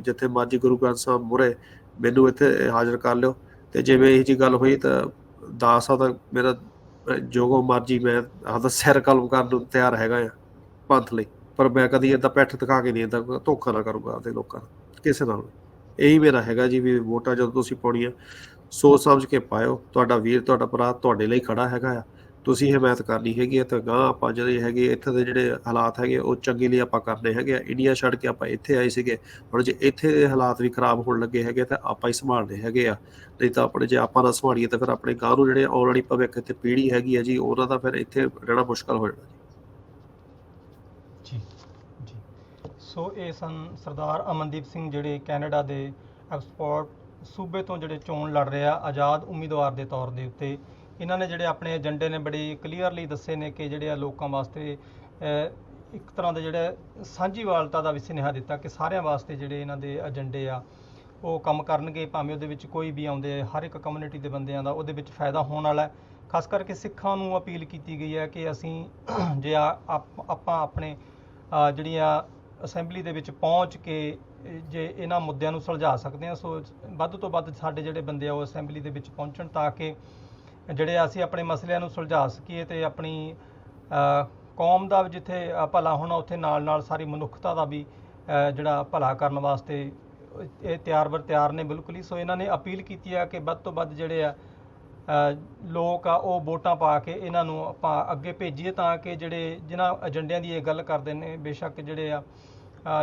ਜਿੱਥੇ ਮਰਜ਼ੀ ਗੁਰੂ ਗ੍ਰੰਥ ਸਾਹਿਬ ਮੁਰੇ, ਮੈਨੂੰ ਇੱਥੇ ਹਾਜ਼ਰ ਕਰ ਲਿਓ। ਤੇ ਜਿਵੇਂ ਇਹ ਜੀ ਗੱਲ ਹੋਈ ਤਾਂ ਦਾਸ ਆ ਤਾਂ ਮੇਰਾ ਜੋਗੋ ਮਰਜ਼ੀ ਮੈਂ ਆਪਦਾ ਸਿਰ ਕਲਮ ਕਰਨ ਨੂੰ ਤਿਆਰ ਹੈਗਾ ਆ, ਪੰਥ ਲਈ। ਪਰ ਮੈਂ ਕਦੀ ਏਦਾਂ ਪੈਠ ਦਿਖਾ ਕੇ ਨਹੀਂ ਏਦਾਂ ਧੋਖਾ ਨਾ ਕਰੂੰਗਾ ਆਪਦੇ ਲੋਕਾਂ ਨਾਲ, ਕਿਸੇ ਨਾਲ ਇਹੀ ਮੇਰਾ ਹੈਗਾ ਜੀ ਵੀ ਵੋਟਾਂ ਜਦੋਂ ਤੁਸੀਂ ਪਾਉਣੀਆਂ ਸੋਚ ਸਮਝ ਕੇ ਪਾਇਓ, ਤੁਹਾਡਾ ਵੀਰ, ਤੁਹਾਡਾ ਭਰਾ ਤੁਹਾਡੇ ਲਈ ਖੜਾ ਹੈਗਾ ਆ। ਤੁਸੀਂ ਹਮਾਇਤ ਕਰਨੀ ਹੈਗੀ ਹੈ ਤੇ ਗਾਂ ਆਪਾਂ ਜਿਹੜੇ ਹੈਗੇ, ਇੱਥੇ ਦੇ ਜਿਹੜੇ ਹਾਲਾਤ ਹੈਗੇ, ਉਹ ਚੰਗੇ ਲਈ ਆਪਾਂ ਕਰਨੇ ਹੈਗੇ ਆ। ਇੰਡੀਆ ਛੱਡ ਕੇ ਆਪਾਂ ਇੱਥੇ ਆਏ ਸੀਗੇ, ਹੁਣ ਜੇ ਇੱਥੇ ਦੇ ਹਾਲਾਤ ਵੀ ਖਰਾਬ ਹੋਣ ਲੱਗੇ ਹੈਗੇ ਤਾਂ ਆਪਾਂ ਹੀ ਸੰਭਾਲਣੇ ਹੈਗੇ ਆ। ਨਹੀਂ ਤਾਂ ਆਪਣੇ ਜੇ ਆਪਾਂ ਨਾ ਸੰਭਾਲੀਏ ਤਾਂ ਫਿਰ ਆਪਣੇ ਗਾਂ ਨੂੰ ਜਿਹੜੇ ਆਉਣ ਵਾਲੀ ਭਵਿੱਖ ਤੇ ਪੀੜ੍ਹੀ ਹੈਗੀ ਆ ਜੀ, ਉਹਨਾਂ ਦਾ ਫਿਰ ਇੱਥੇ ਰਹਿਣਾ ਮੁਸ਼ਕਲ ਹੋ ਜਾਣਾ ਜੀ। ਜੀ ਜੀ। ਸੋ ਇਹ ਸਨ ਸਰਦਾਰ ਅਮਨਦੀਪ ਸਿੰਘ ਜਿਹੜੇ ਕੈਨੇਡਾ ਦੇ ਐਕਸਪੋਰਟ ਸੂਬੇ ਤੋਂ ਜਿਹੜੇ ਚੋਣ ਲੜ ਰਹੇ ਆ ਆਜ਼ਾਦ ਉਮੀਦਵਾਰ ਦੇ ਤੌਰ ਦੇ ਉੱਤੇ। ਇਹਨਾਂ ਨੇ ਜਿਹੜੇ ਆਪਣੇ ਏਜੰਡੇ ਨੇ ਬੜੀ ਕਲੀਅਰਲੀ ਦੱਸੇ ਨੇ ਕਿ ਜਿਹੜੇ ਆ ਲੋਕਾਂ ਵਾਸਤੇ ਇੱਕ ਤਰ੍ਹਾਂ ਦੇ ਜਿਹੜੇ ਸਾਂਝੀਵਾਲਤਾ ਦਾ ਵੀ ਸੁਨੇਹਾ ਦਿੱਤਾ ਕਿ ਸਾਰਿਆਂ ਵਾਸਤੇ ਜਿਹੜੇ ਇਹਨਾਂ ਦੇ ਏਜੰਡੇ ਆ ਉਹ ਕੰਮ ਕਰਨਗੇ। ਭਾਵੇਂ ਉਹਦੇ ਵਿੱਚ ਕੋਈ ਵੀ ਆਉਂਦੇ ਹਰ ਇੱਕ ਕਮਿਊਨਿਟੀ ਦੇ ਬੰਦਿਆਂ ਦਾ ਉਹਦੇ ਵਿੱਚ ਫਾਇਦਾ ਹੋਣ ਵਾਲਾ ਹੈ। ਖਾਸ ਕਰਕੇ ਸਿੱਖਾਂ ਨੂੰ ਅਪੀਲ ਕੀਤੀ ਗਈ ਹੈ ਕਿ ਅਸੀਂ ਜੇ ਆ- ਆਪਾਂ ਆਪਣੇ ਅ, ਜਿਹੜੀਆਂ ਅਸੈਂਬਲੀ ਦੇ ਵਿੱਚ ਪਹੁੰਚ ਕੇ ਜੇ ਇਹਨਾਂ ਮੁੱਦਿਆਂ ਨੂੰ ਸੁਲਝਾ ਸਕਦੇ ਹਾਂ, ਸੋ ਵੱਧ ਤੋਂ ਵੱਧ ਸਾਡੇ ਜਿਹੜੇ ਬੰਦੇ ਆ ਉਹ ਅਸੈਂਬਲੀ ਦੇ ਵਿੱਚ ਪਹੁੰਚਣ ਤਾਂ ਕਿ ਜਿਹੜੇ ਅਸੀਂ ਆਪਣੇ ਮਸਲਿਆਂ ਨੂੰ ਸੁਲਝਾ ਸਕੀਏ ਤੇ ਆਪਣੀ ਕੌਮ ਦਾ ਜਿੱਥੇ ਭਲਾ ਹੋਣਾ ਉੱਥੇ ਨਾਲ ਨਾਲ ਸਾਰੀ ਮਨੁੱਖਤਾ ਦਾ ਵੀ ਜਿਹੜਾ ਭਲਾ ਕਰਨ ਵਾਸਤੇ ਇਹ ਤਿਆਰ ਬਰ ਤਿਆਰ ਨੇ ਬਿਲਕੁਲ ਹੀ। ਸੋ ਇਹਨਾਂ ਨੇ ਅਪੀਲ ਕੀਤੀ ਆ ਕਿ ਵੱਧ ਤੋਂ ਵੱਧ ਜਿਹੜੇ ਆ ਲੋਕ ਆ ਉਹ ਵੋਟਾਂ ਪਾ ਕੇ ਇਹਨਾਂ ਨੂੰ ਆਪਾਂ ਅੱਗੇ ਭੇਜੀਏ ਤਾਂ ਕਿ ਜਿਹੜੇ, ਜਿਨ੍ਹਾਂ ਏਜੰਡਿਆਂ ਦੀ ਇਹ ਗੱਲ ਕਰਦੇ ਨੇ, ਬੇਸ਼ੱਕ ਜਿਹੜੇ ਆ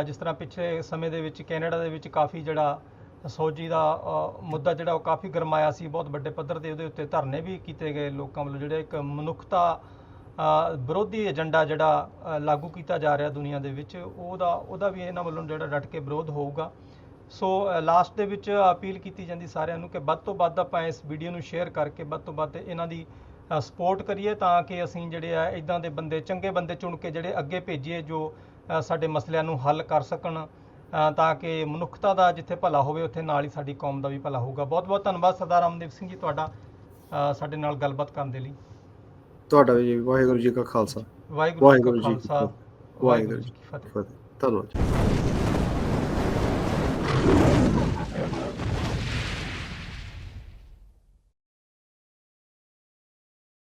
ਜਿਸ ਤਰ੍ਹਾਂ ਪਿਛਲੇ ਸਮੇਂ ਦੇ ਵਿੱਚ ਕੈਨੇਡਾ ਦੇ ਵਿੱਚ ਕਾਫੀ ਜਿਹੜਾ ਸੋਜੀ ਦਾ ਮੁੱਦਾ ਜਿਹੜਾ ਉਹ ਕਾਫੀ ਗਰਮਾਇਆ ਸੀ, ਬਹੁਤ ਵੱਡੇ ਪੱਧਰ ਤੇ ਉਹਦੇ ਉੱਤੇ ਧਰਨੇ ਵੀ ਕੀਤੇ ਗਏ ਲੋਕਾਂ ਵੱਲੋਂ, ਜਿਹੜੇ ਇੱਕ ਮਨੁੱਖਤਾ ਵਿਰੋਧੀ ਏਜੰਡਾ ਜਿਹੜਾ ਲਾਗੂ ਕੀਤਾ ਜਾ ਰਿਹਾ ਦੁਨੀਆ ਦੇ ਵਿੱਚ, ਉਹਦਾ ਉਹਦਾ ਵੀ ਇਹਨਾਂ ਵੱਲੋਂ ਜਿਹੜਾ ਡਟ ਕੇ ਵਿਰੋਧ ਹੋਊਗਾ। ਸੋ ਲਾਸਟ ਦੇ ਵਿੱਚ ਅਪੀਲ ਕੀਤੀ ਜਾਂਦੀ ਸਾਰਿਆਂ ਨੂੰ ਕਿ ਵੱਧ ਤੋਂ ਵੱਧ ਆਪਾਂ ਇਸ ਵੀਡੀਓ ਨੂੰ ਸ਼ੇਅਰ ਕਰਕੇ ਵੱਧ ਤੋਂ ਵੱਧ ਇਹਨਾਂ ਦੀ ਸਪੋਰਟ ਕਰੀਏ ਤਾਂ ਕਿ ਅਸੀਂ ਜਿਹੜੇ ਆ ਇਦਾਂ ਦੇ ਬੰਦੇ, ਚੰਗੇ ਬੰਦੇ ਚੁਣ ਕੇ ਜਿਹੜੇ ਅੱਗੇ ਭੇਜੀਏ ਜੋ ਸਾਡੇ ਮਸਲਿਆਂ ਨੂੰ ਹੱਲ ਕਰ ਸਕਣ ਤਾਂ ਕਿ ਮਨੁੱਖਤਾ ਦਾ ਜਿੱਥੇ ਭਲਾ ਹੋਵੇ ਉੱਥੇ ਨਾਲ ਹੀ ਸਾਡੀ ਕੌਮ ਦਾ ਵੀ ਭਲਾ ਹੋਊਗਾ। ਬਹੁਤ ਬਹੁਤ ਧੰਨਵਾਦ ਸਰਦਾਰ ਅਮਨਦੀਪ ਸਿੰਘ ਜੀ ਤੁਹਾਡਾ ਸਾਡੇ ਨਾਲ ਗੱਲਬਾਤ ਕਰਨ ਦੇ ਲਈ। ਤੁਹਾਡਾ ਵੀ ਵਾਹਿਗੁਰੂ ਜੀ ਕਾ ਖਾਲਸਾ। ਵਾਹਿਗੁਰੂ ਜੀ ਕਾ ਖਾਲਸਾ। ਵਾਹਿਗੁਰੂ ਜੀ ਕੀ ਫਤਿਹ। ਫਤਿਹ। ਧੰਨਵਾਦ